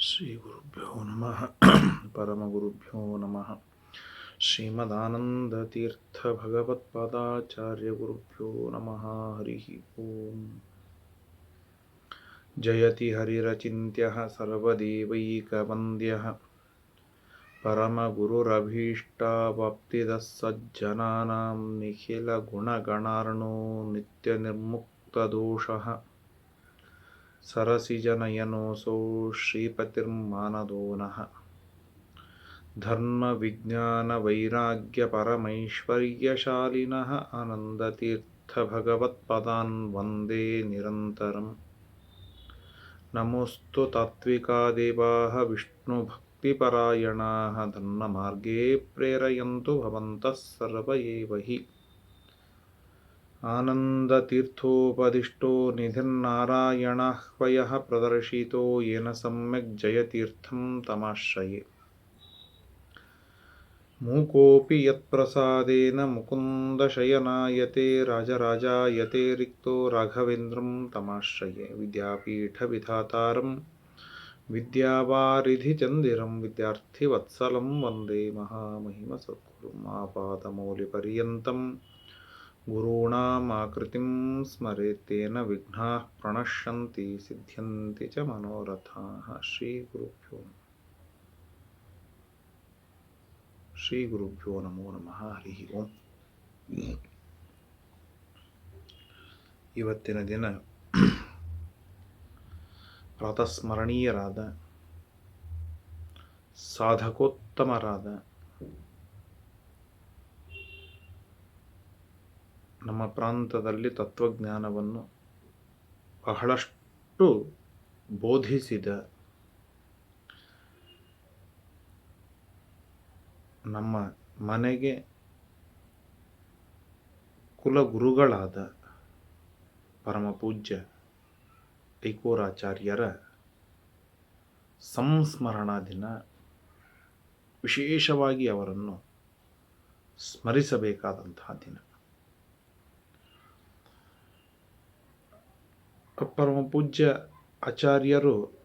श्रीगुरुभ्यो नमः। नम नमः। श्रीमदानन्दतीर्थभगवत्पादाचार्यगुरुभ्यो नमः। हरिः ॐ जयति हरिरचिन्त्यः सर्वदेवैकवन्द्यः। परमगुरुरभीष्टावाप्तिदः सज्जनानां निखिलगुणगणार्णो नित्यनिर्मुक्तदोषः। सरसिजनयनोऽसौ श्रीपतिर्मानदो नः। धर्मविज्ञानवैराग्यपरमैश्वर्यशालिनः आनन्दतीर्थभगवत्पदान् वन्दे निरन्तरम्। नमोऽस्तु तात्विका देवाः विष्णुभक्तिपरायणाः। धर्ममार्गे प्रेरयन्तु भवन्तः सर्व एव हि आनन्दतीर्थोपदिष्टो निधिर्नारायणाह्वयः प्रदर्शितो येन सम्यक् जयतीर्थं तमाश्रये। मूकोऽपि यत्प्रसादेन मुकुन्दशयनायते राजराजायते रिक्तो राघवेन्द्रं तमाश्रये। विद्यापीठविधातारं विद्यावारिधिचन्दिरं विद्यार्थिवत्सलं वन्दे महामहिमसद्गुरुम् आपादमौलिपर्यन्तं ಗುರುಣಾಮಾಕೃತಿಂ ಸ್ಮರೆತ್ತೇನ ವಿಘ್ನಾ ಪ್ರಣಶ್ಯಂತಿ ಸಿದ್ಧ್ಯಂತಿ ಚ ಮನೋರಥಾ ಶ್ರೀ ಗುರುಭ್ಯೋ ಶ್ರೀ ಗುರುಭ್ಯೋ ನಮೋ ನಮಃ ಹರಿ ಓಂ ಇವತ್ತಿನ ದಿನ ಪ್ರಾತಸ್ಮರಣೀಯರಾದ, ಸಾಧಕೋತ್ತಮರಾದ ನಮ್ಮ ಪ್ರಾಂತದಲ್ಲಿ ತತ್ವಜ್ಞಾನವನ್ನು ಬಹಳಷ್ಟು ಬೋಧಿಸಿದ ನಮ್ಮ ಮನೆಗೆ ಕುಲಗುರುಗಳಾದ ಪರಮಪೂಜ್ಯ ಐಕೋರಾಚಾರ್ಯರ ಸಂಸ್ಮರಣಾ ದಿನ ವಿಶೇಷವಾಗಿ ಅವರನ್ನು ಸ್ಮರಿಸಬೇಕಾದಂತಹ ದಿನ. ಪರಮಪೂಜ್ಯ ಆಚಾರ್ಯರು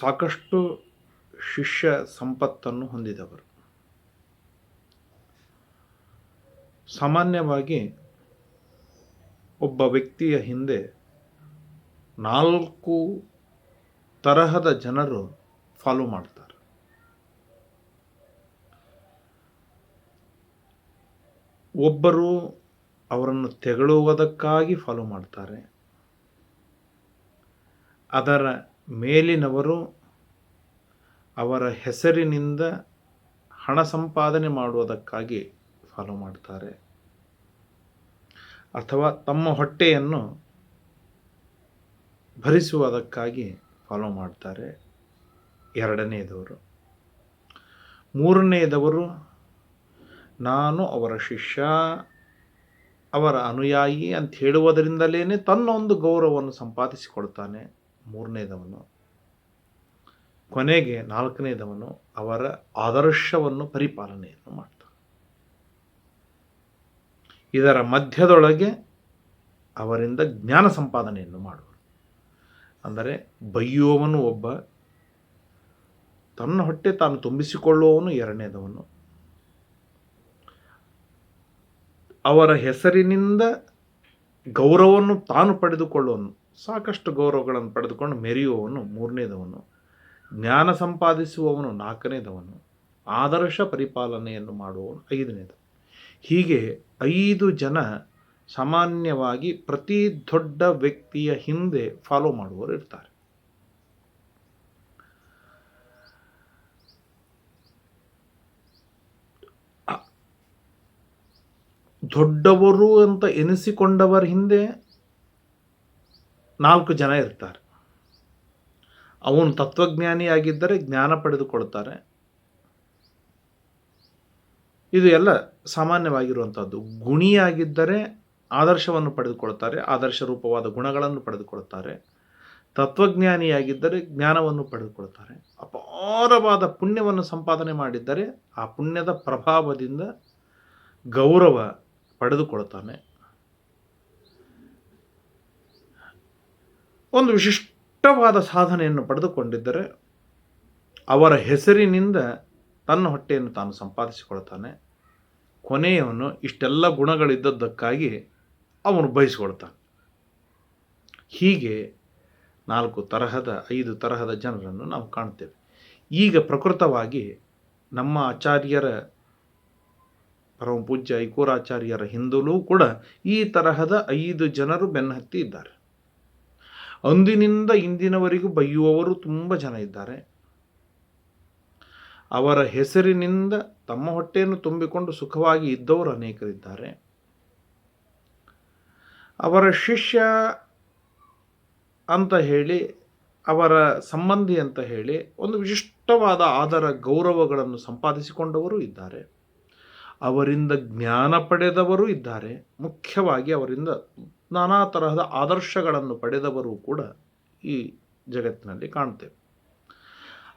ಸಾಕಷ್ಟು ಶಿಷ್ಯ ಸಂಪತ್ತನ್ನು ಹೊಂದಿದವರು. ಸಾಮಾನ್ಯವಾಗಿ ಒಬ್ಬ ವ್ಯಕ್ತಿಯ ಹಿಂದೆ ನಾಲ್ಕು ತರಹದ ಜನರು ಫಾಲೋ ಮಾಡ್ತಾರೆ. ಒಬ್ಬರು ಅವರನ್ನು ತೆಗಳುವುದಕ್ಕಾಗಿ ಫಾಲೋ ಮಾಡ್ತಾರೆ. ಅದರ ಮೇಲಿನವರು ಅವರ ಹೆಸರಿನಿಂದ ಹಣ ಸಂಪಾದನೆ ಮಾಡುವುದಕ್ಕಾಗಿ ಫಾಲೋ ಮಾಡ್ತಾರೆ. ಅಥವಾ ತಮ್ಮ ಹೊಟ್ಟೆಯನ್ನು ಭರಿಸುವುದಕ್ಕಾಗಿ ಫಾಲೋ ಮಾಡ್ತಾರೆ. ಎರಡನೆಯದವರು ಮೂರನೆಯದವರು ನಾನು ಅವರ ಶಿಷ್ಯ ಅವರ ಅನುಯಾಯಿ ಅಂತ ಹೇಳುವುದರಿಂದಲೇ ತನ್ನ ಒಂದು ಗೌರವವನ್ನು ಸಂಪಾದಿಸಿಕೊಳ್ತಾನೆ ಮೂರನೇದವನು. ಕೊನೆಗೆ ನಾಲ್ಕನೇದವನು ಅವರ ಆದರ್ಶವನ್ನು ಪರಿಪಾಲನೆಯನ್ನು ಮಾಡ್ತಾನೆ. ಇದರ ಮಧ್ಯದೊಳಗೆ ಅವರಿಂದ ಜ್ಞಾನ ಸಂಪಾದನೆಯನ್ನು ಮಾಡುವರು ಅಂದರೆ ಬೈಯುವವನು ಒಬ್ಬ, ತನ್ನ ಹೊಟ್ಟೆ ತಾನು ತುಂಬಿಸಿಕೊಳ್ಳುವವನು ಎರಡನೇದವನು. ಅವರ ಹೆಸರಿನಿಂದ ಗೌರವವನ್ನು ತಾನು ಪಡೆದುಕೊಳ್ಳುವನು. ಸಾಕಷ್ಟು ಗೌರವಗಳನ್ನು ಪಡೆದುಕೊಂಡು ಮೆರೆಯುವವನು, ಮೂರನೇದವನು. ಜ್ಞಾನ ಸಂಪಾದಿಸುವವನು, ನಾಲ್ಕನೇದವನು. ಆದರ್ಶ ಪರಿಪಾಲನೆಯನ್ನು ಮಾಡುವವನು, ಐದನೇದು. ಹೀಗೆ ಐದು ಜನ ಸಾಮಾನ್ಯವಾಗಿ ಪ್ರತಿ ದೊಡ್ಡ ವ್ಯಕ್ತಿಯ ಹಿಂದೆ ಫಾಲೋ ಮಾಡುವವರು ಇರ್ತಾರೆ. ದೊಡ್ಡವರು ಅಂತ ಎನಿಸಿಕೊಂಡವರ ಹಿಂದೆ ನಾಲ್ಕು ಜನ ಇರ್ತಾರೆ. ಅವನು ತತ್ವಜ್ಞಾನಿಯಾಗಿದ್ದರೆ ಜ್ಞಾನ ಪಡೆದುಕೊಳ್ತಾರೆ. ಇದು ಎಲ್ಲ ಸಾಮಾನ್ಯವಾಗಿರುವಂಥದ್ದು. ಗುಣಿಯಾಗಿದ್ದರೆ ಆದರ್ಶವನ್ನು ಪಡೆದುಕೊಳ್ತಾರೆ, ಆದರ್ಶ ರೂಪವಾದ ಗುಣಗಳನ್ನು ಪಡೆದುಕೊಳ್ತಾರೆ. ತತ್ವಜ್ಞಾನಿಯಾಗಿದ್ದರೆ ಜ್ಞಾನವನ್ನು ಪಡೆದುಕೊಳ್ತಾರೆ. ಅಪಾರವಾದ ಪುಣ್ಯವನ್ನು ಸಂಪಾದನೆ ಮಾಡಿದ್ದರೆ ಆ ಪುಣ್ಯದ ಪ್ರಭಾವದಿಂದ ಗೌರವ ಪಡೆದುಕೊಳ್ತಾನೆ ಒಂದು ವಿಶಿಷ್ಟವಾದ ಸಾಧನೆಯನ್ನು ಪಡೆದುಕೊಂಡಿದ್ದರೆ ಅವರ ಹೆಸರಿನಿಂದ ತನ್ನ ಹೊಟ್ಟೆಯನ್ನು ತಾನು ಸಂಪಾದಿಸಿಕೊಳ್ತಾನೆ ಕೊನೆಯವನು ಇಷ್ಟೆಲ್ಲ ಗುಣಗಳಿದ್ದದ್ದಕ್ಕಾಗಿ ಅವನು ಬಯಸಿಕೊಳ್ತಾನೆ ಹೀಗೆ ನಾಲ್ಕು ತರಹದ, ಐದು ತರಹದ ಜನರನ್ನು ನಾವು ಕಾಣ್ತೇವೆ ಈಗ ಪ್ರಕೃತವಾಗಿ ನಮ್ಮ ಆಚಾರ್ಯರ ಪರಮ ಐಕೋರಾಚಾರ್ಯರ ಐಕೂರಾಚಾರ್ಯರ ಹಿಂದಲೂ ಕೂಡ ಈ ತರಹದ ಐದು ಜನರು ಬೆನ್ನಹತ್ತಿ ಇದ್ದಾರೆ. ಅಂದಿನಿಂದ ಇಂದಿನವರೆಗೂ ಬೈಯುವವರು ತುಂಬ ಜನ ಇದ್ದಾರೆ. ಅವರ ಹೆಸರಿನಿಂದ ತಮ್ಮ ಹೊಟ್ಟೆಯನ್ನು ತುಂಬಿಕೊಂಡು ಸುಖವಾಗಿ ಇದ್ದವರು ಅನೇಕರಿದ್ದಾರೆ. ಅವರ ಶಿಷ್ಯ ಅಂತ ಹೇಳಿ, ಅವರ ಸಂಬಂಧಿ ಅಂತ ಹೇಳಿ ಒಂದು ವಿಶಿಷ್ಟವಾದ ಆದರ ಗೌರವಗಳನ್ನು ಸಂಪಾದಿಸಿಕೊಂಡವರು ಇದ್ದಾರೆ. ಅವರಿಂದ ಜ್ಞಾನ ಪಡೆದವರು ಇದ್ದಾರೆ. ಮುಖ್ಯವಾಗಿ ಅವರಿಂದ ನಾನಾ ತರಹದ ಆದರ್ಶಗಳನ್ನು ಪಡೆದವರು ಕೂಡ ಈ ಜಗತ್ತಿನಲ್ಲಿ ಕಾಣ್ತೇವೆ.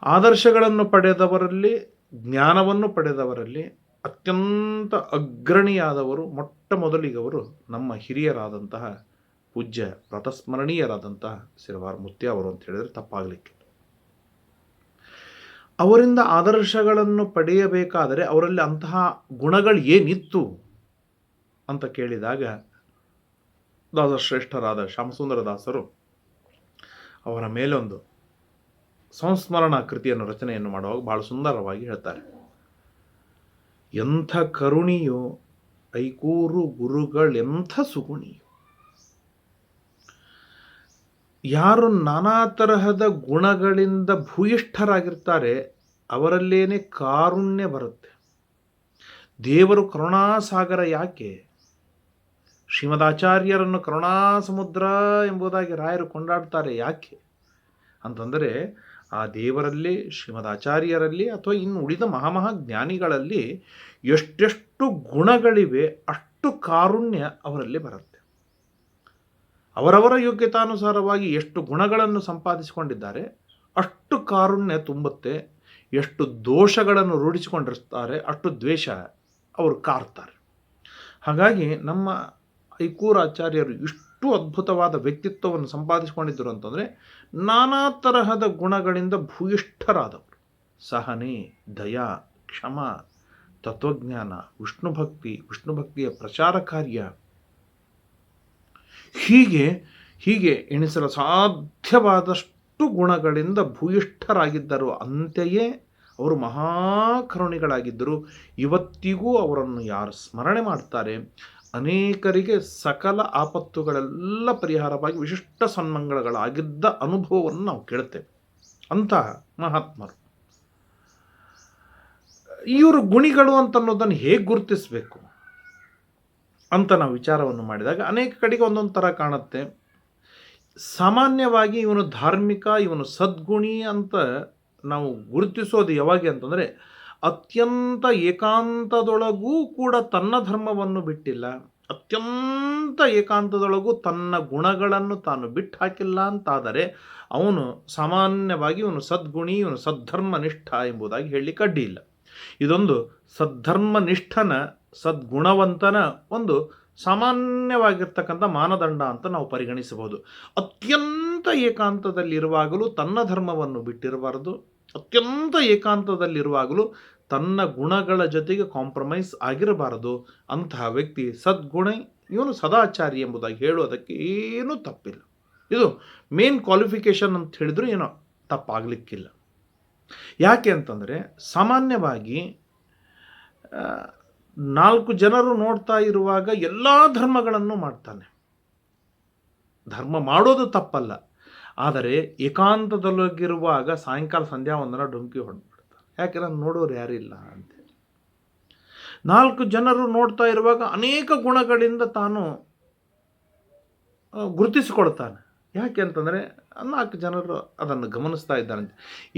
ಆದರ್ಶಗಳನ್ನು ಪಡೆದವರಲ್ಲಿ, ಜ್ಞಾನವನ್ನು ಪಡೆದವರಲ್ಲಿ ಅತ್ಯಂತ ಅಗ್ರಣಿಯಾದವರು, ಮೊಟ್ಟ ಮೊದಲಿಗವರು ನಮ್ಮ ಹಿರಿಯರಾದಂತಹ ಪೂಜ್ಯ ಪ್ರತಸ್ಮರಣೀಯರಾದಂತಹ ಸಿರವಾರ ಮುತ್ಯ ಅವರು ಅಂತ ಹೇಳಿದರೆ ತಪ್ಪಾಗಲಿಕ್ಕೆ ಅವರಿಂದ ಆದರ್ಶಗಳನ್ನು ಪಡೆಯಬೇಕಾದರೆ ಅವರಲ್ಲಿ ಅಂತಹ ಗುಣಗಳು ಏನಿತ್ತು ಅಂತ ಕೇಳಿದಾಗ ದಾಸಶ್ರೇಷ್ಠರಾದ ಶ್ಯಾಮಸುಂದರ ದಾಸರು ಅವರ ಮೇಲೊಂದು ಸಂಸ್ಮರಣಾ ಕೃತಿಯನ್ನು ರಚನೆಯನ್ನು ಮಾಡುವಾಗ ಬಹಳ ಸುಂದರವಾಗಿ ಹೇಳ್ತಾರೆ. ಎಂಥ ಕರುಣಿಯೋ, ಐಕೂರು ಗುರುಗಳೆಂಥ ಸುಗುಣಿಯೋ ಯಾರು ನಾನಾ ತರಹದ ಗುಣಗಳಿಂದ ಭೂಯಿಷ್ಠರಾಗಿರ್ತಾರೆ, ಅವರಲ್ಲೇನೆ ಕಾರುಣ್ಯ ಬರುತ್ತೆ. ದೇವರು ಕರುಣಾಸಾಗರ ಯಾಕೆ? ಶ್ರೀಮದಾಚಾರ್ಯರನ್ನು ಕರುಣಾ ಸಮುದ್ರ ಎಂಬುದಾಗಿ ರಾಯರು ಕೊಂಡಾಡ್ತಾರೆ ಯಾಕೆ? ಅಂತಂದರೆ, ಆ ದೇವರಲ್ಲಿ, ಶ್ರೀಮದಾಚಾರ್ಯರಲ್ಲಿ ಅಥವಾ ಇನ್ನು ಉಳಿದ ಮಹಾಮಹಾ ಜ್ಞಾನಿಗಳಲ್ಲಿ ಎಷ್ಟೆಷ್ಟು ಗುಣಗಳಿವೆ, ಅಷ್ಟು ಕಾರುಣ್ಯ ಅವರಲ್ಲಿ ಬರುತ್ತೆ. ಅವರವರ ಯೋಗ್ಯತಾನುಸಾರವಾಗಿ ಎಷ್ಟು ಗುಣಗಳನ್ನು ಸಂಪಾದಿಸಿಕೊಂಡಿದ್ದಾರೆ, ಅಷ್ಟು ಕಾರುಣ್ಯ ತುಂಬುತ್ತೆ, ಎಷ್ಟು ದೋಷಗಳನ್ನು ರೂಢಿಸಿಕೊಂಡಿರ್ತಾರೆ, ಅಷ್ಟು ದ್ವೇಷ ಅವರು ಕಾರ್ತಾರೆ. ಹಾಗಾಗಿ ನಮ್ಮ ಐಕೂರಾಚಾರ್ಯರು ಇಷ್ಟು ಅದ್ಭುತವಾದ ವ್ಯಕ್ತಿತ್ವವನ್ನು ಸಂಪಾದಿಸಿಕೊಂಡಿದ್ದರು ಅಂತಂದರೆ ನಾನಾ ತರಹದ ಗುಣಗಳಿಂದ ಭೂಯಿಷ್ಠರಾದವರು. ಸಹನೆ, ದಯಾ, ಕ್ಷಮ, ತತ್ವಜ್ಞಾನ ವಿಷ್ಣು ಭಕ್ತಿ ವಿಷ್ಣು ಭಕ್ತಿಯ ಪ್ರಚಾರ ಕಾರ್ಯ ಹೀಗೆ ಹೀಗೆ ಎಣಿಸಲು ಸಾಧ್ಯವಾದಷ್ಟು ಗುಣಗಳಿಂದ ಭೂಯಿಷ್ಠರಾಗಿದ್ದರು. ಅಂತೆಯೇ ಅವರು ಮಹಾಕರುಣಿಗಳಾಗಿದ್ದರು. ಇವತ್ತಿಗೂ ಅವರನ್ನು ಯಾರು ಸ್ಮರಣೆ ಮಾಡ್ತಾರೆ? ಅನೇಕರಿಗೆ ಸಕಲ ಆಪತ್ತುಗಳೆಲ್ಲ ಪರಿಹಾರವಾಗಿ ವಿಶಿಷ್ಟ ಸನ್ಮಂಗಳಗಳಾಗಿದ್ದ ಅನುಭವವನ್ನು ನಾವು ಕೇಳ್ತೇವೆ. ಅಂತಹ ಮಹಾತ್ಮರು. ಇವರು ಗುಣಿಗಳು ಅಂತನ್ನೋದನ್ನು ಹೇಗೆ ಗುರುತಿಸಬೇಕು? ಅಂತ ನಾವು ವಿಚಾರವನ್ನು ಮಾಡಿದಾಗ ಅನೇಕ ಕಡೆಗೆ ಒಂದೊಂದು ಥರ ಕಾಣುತ್ತೆ. ಸಾಮಾನ್ಯವಾಗಿ ಇವನು ಧಾರ್ಮಿಕ, ಇವನು ಸದ್ಗುಣಿ ಅಂತ ನಾವು ಗುರುತಿಸೋದು ಯಾವಾಗ ಅಂತಂದರೆ ಅತ್ಯಂತ ಏಕಾಂತದೊಳಗೂ ಕೂಡ ತನ್ನ ಧರ್ಮವನ್ನು ಬಿಟ್ಟಿಲ್ಲ. ಅತ್ಯಂತ ಏಕಾಂತದೊಳಗೂ ತನ್ನ ಗುಣಗಳನ್ನು ತಾನು ಬಿಟ್ಟು ಹಾಕಿಲ್ಲ ಅಂತಾದರೆ ಅವನು ಸಾಮಾನ್ಯವಾಗಿ ಇವನು ಸದ್ಗುಣಿ, ಇವನು ಸದ್ಧರ್ಮನಿಷ್ಠ ಎಂಬುದಾಗಿ ಹೇಳಲಿಕ್ಕೆ ಕಡ್ಡಿ ಇಲ್ಲ. ಇದೊಂದು ಸದ್ಧರ್ಮನಿಷ್ಠನ ಸದ್ಗುಣವಂತನ ಒಂದು ಸಾಮಾನ್ಯವಾಗಿರ್ತಕ್ಕಂಥ ಮಾನದಂಡ ಅಂತ ನಾವು ಪರಿಗಣಿಸಬಹುದು. ಅತ್ಯಂತ ಏಕಾಂತದಲ್ಲಿರುವಾಗಲೂ ತನ್ನ ಧರ್ಮವನ್ನು ಬಿಟ್ಟಿರಬಾರದು. ಅತ್ಯಂತ ಏಕಾಂತದಲ್ಲಿರುವಾಗಲೂ ತನ್ನ ಗುಣಗಳ ಜೊತೆಗೆ ಕಾಂಪ್ರಮೈಸ್ ಆಗಿರಬಾರದು. ಅಂತಹ ವ್ಯಕ್ತಿ ಸದ್ಗುಣ ಇವನು ಸದಾಚಾರಿ ಎಂಬುದಾಗಿ ಹೇಳುವುದಕ್ಕೆ ಏನೂ ತಪ್ಪಿಲ್ಲ. ಇದು ಮೇನ್ ಕ್ವಾಲಿಫಿಕೇಷನ್ ಅಂತ ಹೇಳಿದ್ರು ಏನೋ ತಪ್ಪಾಗಲಿಕ್ಕಿಲ್ಲ. ಯಾಕೆ ಅಂತಂದರೆ ಸಾಮಾನ್ಯವಾಗಿ ನಾಲ್ಕು ಜನರು ನೋಡ್ತಾ ಇರುವಾಗ ಎಲ್ಲ ಧರ್ಮಗಳನ್ನು ಮಾಡ್ತಾನೆ. ಧರ್ಮ ಮಾಡೋದು ತಪ್ಪಲ್ಲ. ಆದರೆ ಏಕಾಂತದೊಳಗಿರುವಾಗ ಸಾಯಂಕಾಲ ಸಂಧ್ಯಾ ಒಂದನ ಡೊಂಕಿ ಹೊಡೆದ್ಬಿಡ್ತಾನೆ ಯಾಕೆ ನಾನು ನೋಡೋರು ಯಾರಿಲ್ಲ ಅಂತ. ನಾಲ್ಕು ಜನರು ನೋಡ್ತಾ ಇರುವಾಗ ಅನೇಕ ಗುಣಗಳಿಂದ ತಾನು ಗುರುತಿಸಿಕೊಳ್ತಾನೆ. ಯಾಕೆ ಅಂತಂದರೆ ನಾಲ್ಕು ಜನರು ಅದನ್ನು ಗಮನಿಸ್ತಾ ಇದ್ದಾರೆ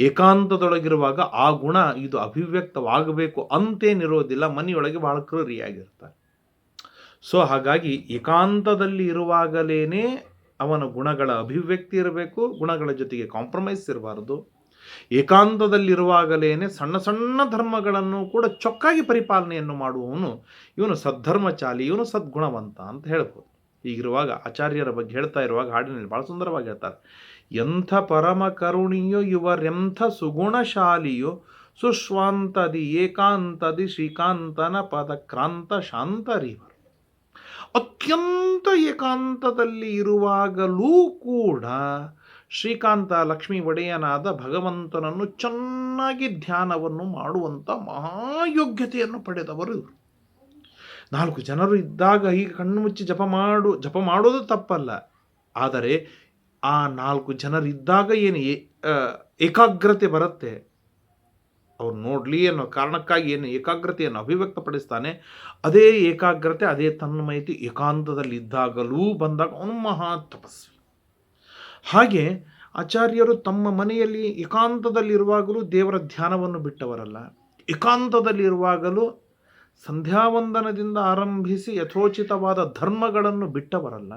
ಏಕಾಂತದೊಳಗಿರುವಾಗ ಆ ಗುಣ ಇದು ಅಭಿವ್ಯಕ್ತವಾಗಬೇಕು ಅಂತೇನಿರೋದಿಲ್ಲ, ಮನೆಯೊಳಗೆ ಭಾಳ ಕ್ರೂರಿಯಾಗಿರ್ತಾರೆ. ಸೊ ಹಾಗಾಗಿ ಏಕಾಂತದಲ್ಲಿ ಇರುವಾಗಲೇ ಅವನ ಗುಣಗಳ ಅಭಿವ್ಯಕ್ತಿ ಇರಬೇಕು, ಗುಣಗಳ ಜೊತೆಗೆ ಕಾಂಪ್ರಮೈಸ್ ಇರಬಾರ್ದು. ಏಕಾಂತದಲ್ಲಿರುವಾಗಲೇ ಸಣ್ಣ ಸಣ್ಣ ಧರ್ಮಗಳನ್ನು ಕೂಡ ಚೊಕ್ಕಾಗಿ ಪರಿಪಾಲನೆಯನ್ನು ಮಾಡುವವನು ಇವನು ಸದ್ಧರ್ಮಚಾಲಿ, ಇವನು ಸದ್ಗುಣವಂತ ಅಂತ ಹೇಳ್ಬೋದು. ಹೀಗಿರುವಾಗ ಆಚಾರ್ಯರ ಬಗ್ಗೆ ಹೇಳ್ತಾ ಇರುವಾಗ ಹಾಡಿನಲ್ಲಿ ಭಾಳ ಸುಂದರವಾಗಿ ಹೇಳ್ತಾರೆ. ಎಂಥ ಪರಮ ಕರುಣಿಯೋ ಇವರೆಂಥ ಸುಗುಣಶಾಲಿಯೋ ಸುಶ್ವಾಂತದಿ ಏಕಾಂತದಿ ಶ್ರೀಕಾಂತನ ಪದಕ್ರಾಂತ ಶಾಂತರಿವರು. ಅತ್ಯಂತ ಏಕಾಂತದಲ್ಲಿ ಇರುವಾಗಲೂ ಕೂಡ ಶ್ರೀಕಾಂತ ಲಕ್ಷ್ಮೀ ಒಡೆಯನಾದ ಭಗವಂತನನ್ನು ಚೆನ್ನಾಗಿ ಧ್ಯಾನವನ್ನು ಮಾಡುವಂಥ ಮಹಾಯೋಗ್ಯತೆಯನ್ನು ಪಡೆದವರು ಇವರು. ನಾಲ್ಕು ಜನರು ಇದ್ದಾಗ ಹೀಗೆ ಕಣ್ಣು ಮುಚ್ಚಿ ಜಪ ಮಾಡು, ಜಪ ಮಾಡೋದು ತಪ್ಪಲ್ಲ. ಆದರೆ ಆ ನಾಲ್ಕು ಜನರಿದ್ದಾಗ ಏನು ಏಕಾಗ್ರತೆ ಬರುತ್ತೆ? ಅವ್ರು ನೋಡಲಿ ಅನ್ನೋ ಕಾರಣಕ್ಕಾಗಿ ಏನು ಏಕಾಗ್ರತೆಯನ್ನು ಅಭಿವ್ಯಕ್ತಪಡಿಸ್ತಾನೆ. ಅದೇ ಏಕಾಗ್ರತೆ, ಅದೇ ತನ್ಮಯತೆ ಏಕಾಂತದಲ್ಲಿ ಇದ್ದಾಗಲೂ ಬಂದಾಗ ಅವನು ಮಹಾ ತಪಸ್ವಿ. ಹಾಗೆ ಆಚಾರ್ಯರು ತಮ್ಮ ಮನೆಯಲ್ಲಿ ಏಕಾಂತದಲ್ಲಿರುವಾಗಲೂ ದೇವರ ಧ್ಯಾನವನ್ನು ಬಿಟ್ಟವರಲ್ಲ. ಏಕಾಂತದಲ್ಲಿರುವಾಗಲೂ ಸಂಧ್ಯಾವಂದನದಿಂದ ಆರಂಭಿಸಿ ಯಥೋಚಿತವಾದ ಧರ್ಮಗಳನ್ನು ಬಿಟ್ಟವರಲ್ಲ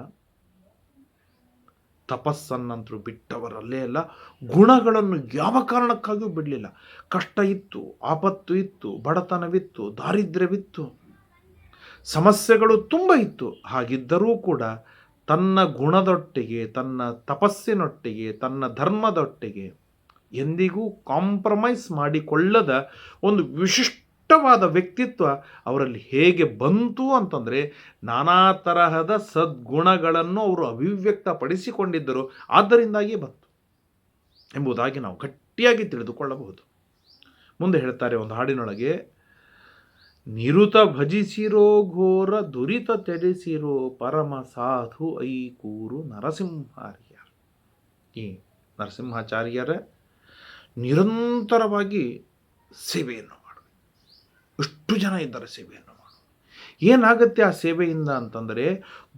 ತಪಸ್ಸನ್ನಂತರೂ ಬಿಟ್ಟವರಲ್ಲೇ ಅಲ್ಲ, ಗುಣಗಳನ್ನು ಯಾವ ಕಾರಣಕ್ಕಾಗಿಯೂ ಬಿಡಲಿಲ್ಲ. ಕಷ್ಟ ಇತ್ತು, ಆಪತ್ತು ಇತ್ತು, ಬಡತನವಿತ್ತು, ದಾರಿದ್ರ್ಯವಿತ್ತು, ಸಮಸ್ಯೆಗಳು ತುಂಬ ಇತ್ತು. ಹಾಗಿದ್ದರೂ ಕೂಡ ತನ್ನ ಗುಣದೊಟ್ಟಿಗೆ, ತನ್ನ ತಪಸ್ಸಿನೊಟ್ಟಿಗೆ, ತನ್ನ ಧರ್ಮದೊಟ್ಟಿಗೆ ಎಂದಿಗೂ ಕಾಂಪ್ರಮೈಸ್ ಮಾಡಿಕೊಳ್ಳದ ಒಂದು ವಿಶಿಷ್ಟವಾದ ವ್ಯಕ್ತಿತ್ವ ಅವರಲ್ಲಿ ಹೇಗೆ ಬಂತು ಅಂತಂದರೆ ನಾನಾ ತರಹದ ಸದ್ಗುಣಗಳನ್ನು ಅವರು ಅಭಿವ್ಯಕ್ತಪಡಿಸಿಕೊಂಡಿದ್ದರು. ಆದ್ದರಿಂದಾಗಿ ಬಂತು ಎಂಬುದಾಗಿ ನಾವು ಗಟ್ಟಿಯಾಗಿ ತಿಳಿದುಕೊಳ್ಳಬಹುದು. ಮುಂದೆ ಹೇಳ್ತಾರೆ ಒಂದು ಹಾಡಿನೊಳಗೆ, ನಿರುತ ಭಜಿಸಿರೋ ಘೋರ ದುರಿತ ತೆರೆಸಿರೋ ಪರಮ ಸಾಧು ಐಕೂರು ನರಸಿಂಹಾರ್ಯ ಈ ನರಸಿಂಹಾಚಾರ್ಯರ ನಿರಂತರವಾಗಿ ಸೇವೆಯನ್ನು ಎಷ್ಟು ಜನ ಇದ್ದಾರೆ ಸೇವೆಯನ್ನು ಏನಾಗುತ್ತೆ ಆ ಸೇವೆಯಿಂದ ಅಂತಂದರೆ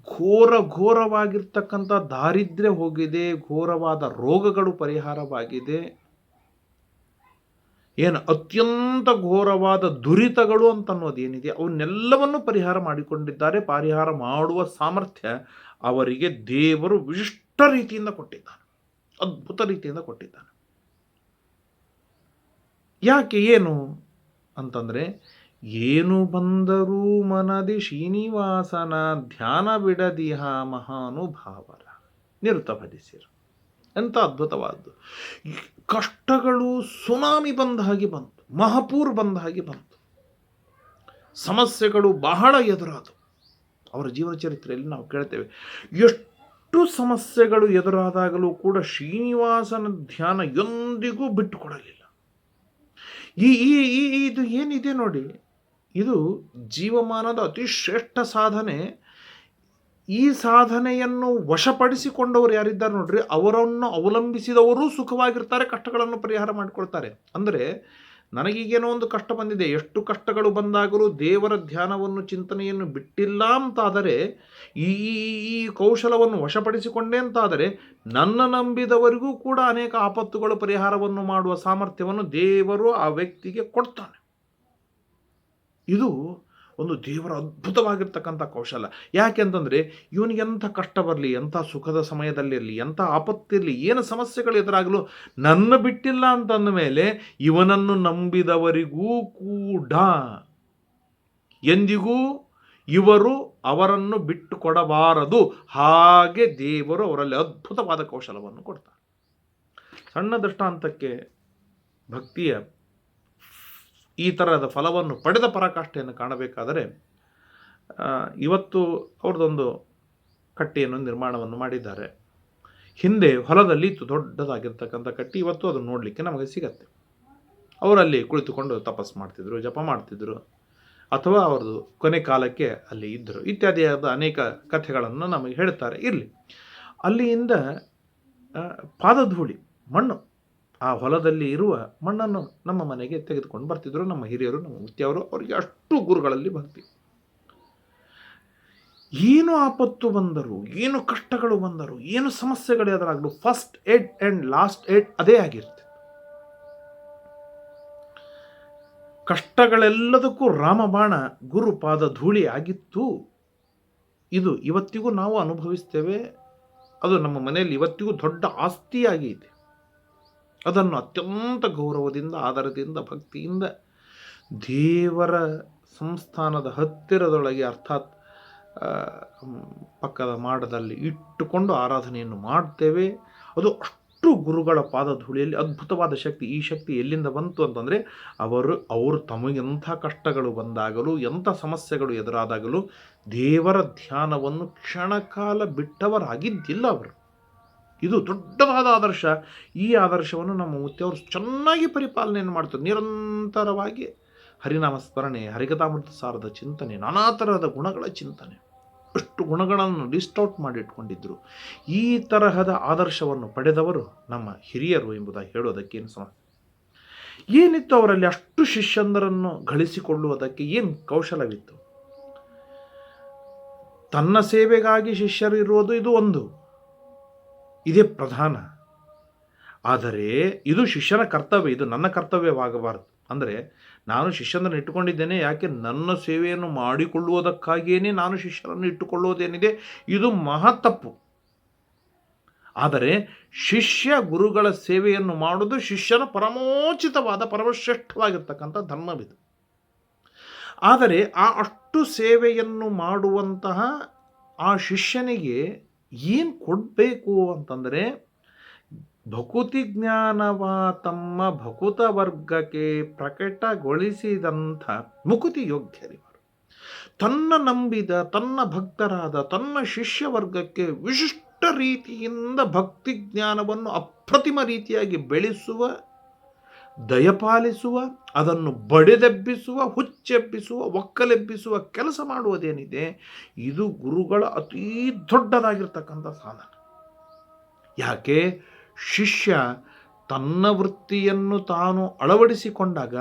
ಘೋರ ಘೋರವಾಗಿರ್ತಕ್ಕಂಥ ದಾರಿದ್ರ್ಯ ಹೋಗಿದೆ, ಘೋರವಾದ ರೋಗಗಳು ಪರಿಹಾರವಾಗಿದೆ. ಏನು ಅತ್ಯಂತ ಘೋರವಾದ ದುರಿತಗಳು ಅಂತ ಅನ್ನೋದೇನಿದೆ ಅವನ್ನೆಲ್ಲವನ್ನು ಪರಿಹಾರ ಮಾಡಿಕೊಂಡಿದ್ದಾರೆ, ಪರಿಹಾರ ಮಾಡುವ ಸಾಮರ್ಥ್ಯ ಅವರಿಗೆ ದೇವರು ವಿಶಿಷ್ಟ ರೀತಿಯಿಂದ ಕೊಟ್ಟಿದ್ದಾನೆ, ಅದ್ಭುತ ರೀತಿಯಿಂದ ಕೊಟ್ಟಿದ್ದಾನೆ. ಯಾಕೆ ಏನು? ಅಂತಂದರೆ, ಏನು ಬಂದರೂ ಮನದಿ ಶ್ರೀನಿವಾಸನ ಧ್ಯಾನ ಬಿಡದಿಹ ಮಹಾನುಭಾವರ. ನಿರುತ ಭಜಿಸಿರು ಎಂಥ ಅದ್ಭುತವಾದ್ದು. ಕಷ್ಟಗಳು ಸುನಾಮಿ ಬಂದ ಹಾಗೆ ಬಂತು, ಮಹಾಪೂರ್ ಬಂದ ಹಾಗೆ ಬಂತು. ಸಮಸ್ಯೆಗಳು ಬಹಳ ಎದುರಾದವು. ಅವರ ಜೀವನ ಚರಿತ್ರೆಯಲ್ಲಿ ನಾವು ಕೇಳ್ತೇವೆ, ಎಷ್ಟು ಸಮಸ್ಯೆಗಳು ಎದುರಾದಾಗಲೂ ಕೂಡ ಶ್ರೀನಿವಾಸನ ಧ್ಯಾನ ಎಂದಿಗೂ ಬಿಟ್ಟುಕೊಡಲಿಲ್ಲ. ಈ ಈ ಈ, ಇದು ಏನಿದೆ ನೋಡಿ? ಇದು ಜೀವಮಾನದ ಅತಿ ಶ್ರೇಷ್ಠ ಸಾಧನೆ. ಈ ಸಾಧನೆಯನ್ನು ವಶಪಡಿಸಿಕೊಂಡವರು ಯಾರಿದ್ದಾರೆ ನೋಡ್ರಿ? ಅವರನ್ನು ಅವಲಂಬಿಸಿದವರು ಸುಖವಾಗಿರ್ತಾರೆ, ಕಷ್ಟಗಳನ್ನು ಪರಿಹಾರ ಮಾಡಿಕೊಳ್ತಾರೆ. ಅಂದರೆ ನನಗೀಗೇನೋ ಒಂದು ಕಷ್ಟ ಬಂದಿದೆ. ಎಷ್ಟು ಕಷ್ಟಗಳು ಬಂದಾಗಲೂ ದೇವರ ಧ್ಯಾನವನ್ನು, ಚಿಂತನೆಯನ್ನು ಬಿಟ್ಟಿಲ್ಲ ಅಂತಾದರೆ, ಈ, ಈ- ಕೌಶಲವನ್ನು ವಶಪಡಿಸಿಕೊಂಡೆ ಅಂತಾದರೆ, ನನ್ನ ನಂಬಿದವರಿಗೂ ಕೂಡ ಅನೇಕ ಆಪತ್ತುಗಳು, ಪರಿಹಾರವನ್ನು ಮಾಡುವ ಸಾಮರ್ಥ್ಯವನ್ನು ದೇವರು ಆ ವ್ಯಕ್ತಿಗೆ ಕೊಡ್ತಾನೆ. ಇದು ಒಂದು ದೇವರ ಅದ್ಭುತವಾಗಿರ್ತಕ್ಕಂಥ ಕೌಶಲ. ಯಾಕೆಂತಂದರೆ ಇವನಿಗೆ ಎಂಥ ಕಷ್ಟ ಬರಲಿ, ಎಂಥ ಸುಖದ ಸಮಯದಲ್ಲಿರಲಿ, ಎಂಥ ಆಪತ್ತಿರಲಿ, ಏನು ಸಮಸ್ಯೆಗಳು ಎದುರಾಗಲು ನನ್ನ ಬಿಟ್ಟಿಲ್ಲ ಅಂತಂದ ಮೇಲೆ ಇವನನ್ನು ನಂಬಿದವರಿಗೂ ಕೂಡ ಎಂದಿಗೂ ಇವರು ಅವರನ್ನು ಬಿಟ್ಟು ಕೊಡಬಾರದು. ಹಾಗೆ ದೇವರು ಅವರಲ್ಲಿ ಅದ್ಭುತವಾದ ಕೌಶಲವನ್ನು ಕೊಡ್ತಾರೆ. ಸಣ್ಣ ದೃಷ್ಟಾಂತಕ್ಕೆ ಭಕ್ತಿಯ ಈ ಥರದ ಫಲವನ್ನು ಪಡೆದ ಪರಾಕಾಷ್ಠೆಯನ್ನು ಕಾಣಬೇಕಾದರೆ ಇವತ್ತು ಅವ್ರದ್ದೊಂದು ಕಟ್ಟೆಯನ್ನು ನಿರ್ಮಾಣವನ್ನು ಮಾಡಿದ್ದಾರೆ. ಹಿಂದೆ ಹೊಲದಲ್ಲಿ ಇತ್ತು, ದೊಡ್ಡದಾಗಿರ್ತಕ್ಕಂಥ ಕಟ್ಟಿ, ಇವತ್ತು ಅದನ್ನು ನೋಡಲಿಕ್ಕೆ ನಮಗೆ ಸಿಗತ್ತೆ. ಅವರಲ್ಲಿ ಕುಳಿತುಕೊಂಡು ತಪಸ್ ಮಾಡ್ತಿದ್ರು, ಜಪ ಮಾಡ್ತಿದ್ರು, ಅಥವಾ ಅವ್ರದ್ದು ಕೊನೆ ಕಾಲಕ್ಕೆ ಅಲ್ಲಿ ಇದ್ದರು. ಇತ್ಯಾದಿಯಾದ ಅನೇಕ ಕಥೆಗಳನ್ನು ನಮಗೆ ಹೇಳ್ತಾರೆ. ಇರಲಿ. ಅಲ್ಲಿಯಿಂದ ಪಾದಧೂಳಿ, ಮಣ್ಣು ಆ ಹೊಲದಲ್ಲಿ ಇರುವ ಮಣ್ಣನ್ನು ನಮ್ಮ ಮನೆಗೆ ತೆಗೆದುಕೊಂಡು ಬರ್ತಿದ್ರು. ನಮ್ಮ ಹಿರಿಯರು, ನಮ್ಮ ಮುತ್ಯವರು, ಅವರಿಗೆ ಅಷ್ಟು ಗುರುಗಳಲ್ಲಿ ಭಕ್ತಿ. ಏನು ಆಪತ್ತು ಬಂದರು, ಏನು ಕಷ್ಟಗಳು ಬಂದರು, ಏನು ಸಮಸ್ಯೆಗಳು ಎದುರಾಗಲು first aid and last aid ಅದೇ ಆಗಿರುತ್ತೆ. ಕಷ್ಟಗಳೆಲ್ಲದಕ್ಕೂ ರಾಮಬಾಣ ಗುರುಪಾದ ಧೂಳಿ ಆಗಿತ್ತು. ಇದು ಇವತ್ತಿಗೂ ನಾವು ಅನುಭವಿಸ್ತೇವೆ. ಅದು ನಮ್ಮ ಮನೆಯಲ್ಲಿ ಇವತ್ತಿಗೂ ದೊಡ್ಡ ಆಸ್ತಿಯಾಗಿ ಇದೆ ಅದನ್ನು ಅತ್ಯಂತ ಗೌರವದಿಂದ, ಆದರದಿಂದ, ಭಕ್ತಿಯಿಂದ ದೇವರ ಸಂಸ್ಥಾನದ ಹತ್ತಿರದೊಳಗೆ ಅರ್ಥಾತ್ ಪಕ್ಕದ ಮಾಡದಲ್ಲಿ ಇಟ್ಟುಕೊಂಡು ಆರಾಧನೆಯನ್ನು ಮಾಡ್ತೇವೆ. ಅದು ಅಷ್ಟು ಗುರುಗಳ ಪಾದಧೂಳಿಯಲ್ಲಿ ಅದ್ಭುತವಾದ ಶಕ್ತಿ. ಈ ಶಕ್ತಿ ಎಲ್ಲಿಂದ ಬಂತು ಅಂತಂದರೆ, ಅವರು ಅವರು ತಮಗೆಂಥ ಕಷ್ಟಗಳು ಬಂದಾಗಲೂ, ಎಂಥ ಸಮಸ್ಯೆಗಳು ಎದುರಾದಾಗಲೂ ದೇವರ ಧ್ಯಾನವನ್ನು ಕ್ಷಣಕಾಲ ಬಿಟ್ಟವರಾಗಿದ್ದಿಲ್ಲ ಅವರು. ಇದು ದೊಡ್ಡದಾದ ಆದರ್ಶ. ಈ ಆದರ್ಶವನ್ನು ನಮ್ಮ ಮುತ್ತೆಯವರು ಚೆನ್ನಾಗಿ ಪರಿಪಾಲನೆಯನ್ನು ಮಾಡ್ತಾರೆ. ನಿರಂತರವಾಗಿ ಹರಿನಾಮ ಸ್ಮರಣೆ ಹರಿಕಥಾಮೃತ ಸಾರದ ಚಿಂತನೆ, ನಾನಾ ತರಹದ ಗುಣಗಳ ಚಿಂತನೆ. ಅಷ್ಟು ಗುಣಗಳನ್ನು ಲಿಸ್ಟ್ ಔಟ್ ಮಾಡಿ ಇಟ್ಕೊಂಡಿದ್ದರು ಈ ತರಹದ ಆದರ್ಶವನ್ನು ಪಡೆದವರು ನಮ್ಮ ಹಿರಿಯರು ಎಂಬುದಾಗಿ ಹೇಳೋದಕ್ಕೇನು ಸಮ ಏನಿತ್ತು ಅವರಲ್ಲಿ ಅಷ್ಟು ಶಿಷ್ಯಂದರನ್ನು ಗಳಿಸಿಕೊಳ್ಳುವುದಕ್ಕೆ ಏನು ಕೌಶಲವಿತ್ತು? ತನ್ನ ಸೇವೆಗಾಗಿ ಶಿಷ್ಯರು ಇರುವುದು ಇದು ಒಂದು. ಇದೇ ಪ್ರಧಾನ. ಆದರೆ ಇದು ಶಿಷ್ಯನ ಕರ್ತವ್ಯ, ಇದು ನನ್ನ ಕರ್ತವ್ಯವಾಗಬಾರದು. ಅಂದರೆ ನಾನು ಶಿಷ್ಯನನ್ನು ಇಟ್ಟುಕೊಂಡಿದ್ದೇನೆ, ಯಾಕೆ ನನ್ನ ಸೇವೆಯನ್ನು ಮಾಡಿಕೊಳ್ಳುವುದಕ್ಕಾಗಿಯೇ ನಾನು ಶಿಷ್ಯರನ್ನು ಇಟ್ಟುಕೊಳ್ಳುವುದೇನಿದೆ? ಇದು ಮಹತ್ತಪ್ಪು ಆದರೆ ಶಿಷ್ಯ ಗುರುಗಳ ಸೇವೆಯನ್ನು ಮಾಡುವುದು ಶಿಷ್ಯನ ಪರಮೋಚಿತವಾದ, ಪರಮಶ್ರೇಷ್ಠವಾಗಿರ್ತಕ್ಕಂಥ ಧರ್ಮವಿದು. ಆದರೆ ಆ ಅಷ್ಟು ಸೇವೆಯನ್ನು ಮಾಡುವಂತಹ ಆ ಶಿಷ್ಯನಿಗೆ ಏನು ಕೊಡಬೇಕು ಅಂತಂದರೆ ಭಕುತಿ ಜ್ಞಾನವ ತಮ್ಮ ಭಕುತ ವರ್ಗಕ್ಕೆ ಪ್ರಕಟಗೊಳಿಸಿದಂಥ ಮುಕುತಿ ಯೋಗ್ಯರಿವರು. ತನ್ನ ನಂಬಿದ, ತನ್ನ ಭಕ್ತರಾದ, ತನ್ನ ಶಿಷ್ಯ ವರ್ಗಕ್ಕೆ ವಿಶಿಷ್ಟ ರೀತಿಯಿಂದ ಭಕ್ತಿ ಜ್ಞಾನವನ್ನು ಅಪ್ರತಿಮ ರೀತಿಯಾಗಿ ಬೆಳೆಸುವ ದಯಪಾಲಿಸುವ, ಅದನ್ನು ಬಡಿದೆಬ್ಬಿಸುವ, ಹುಚ್ಚೆಬ್ಬಿಸುವ, ಒಕ್ಕಲೆಬ್ಬಿಸುವ ಕೆಲಸ ಮಾಡುವುದೇನಿದೆ, ಇದು ಗುರುಗಳ ಅತೀ ದೊಡ್ಡದಾಗಿರ್ತಕ್ಕಂಥ ಸಾಧನ. ಯಾಕೆ? ಶಿಷ್ಯ ತನ್ನ ವೃತ್ತಿಯನ್ನು ತಾನು ಅಳವಡಿಸಿಕೊಂಡಾಗ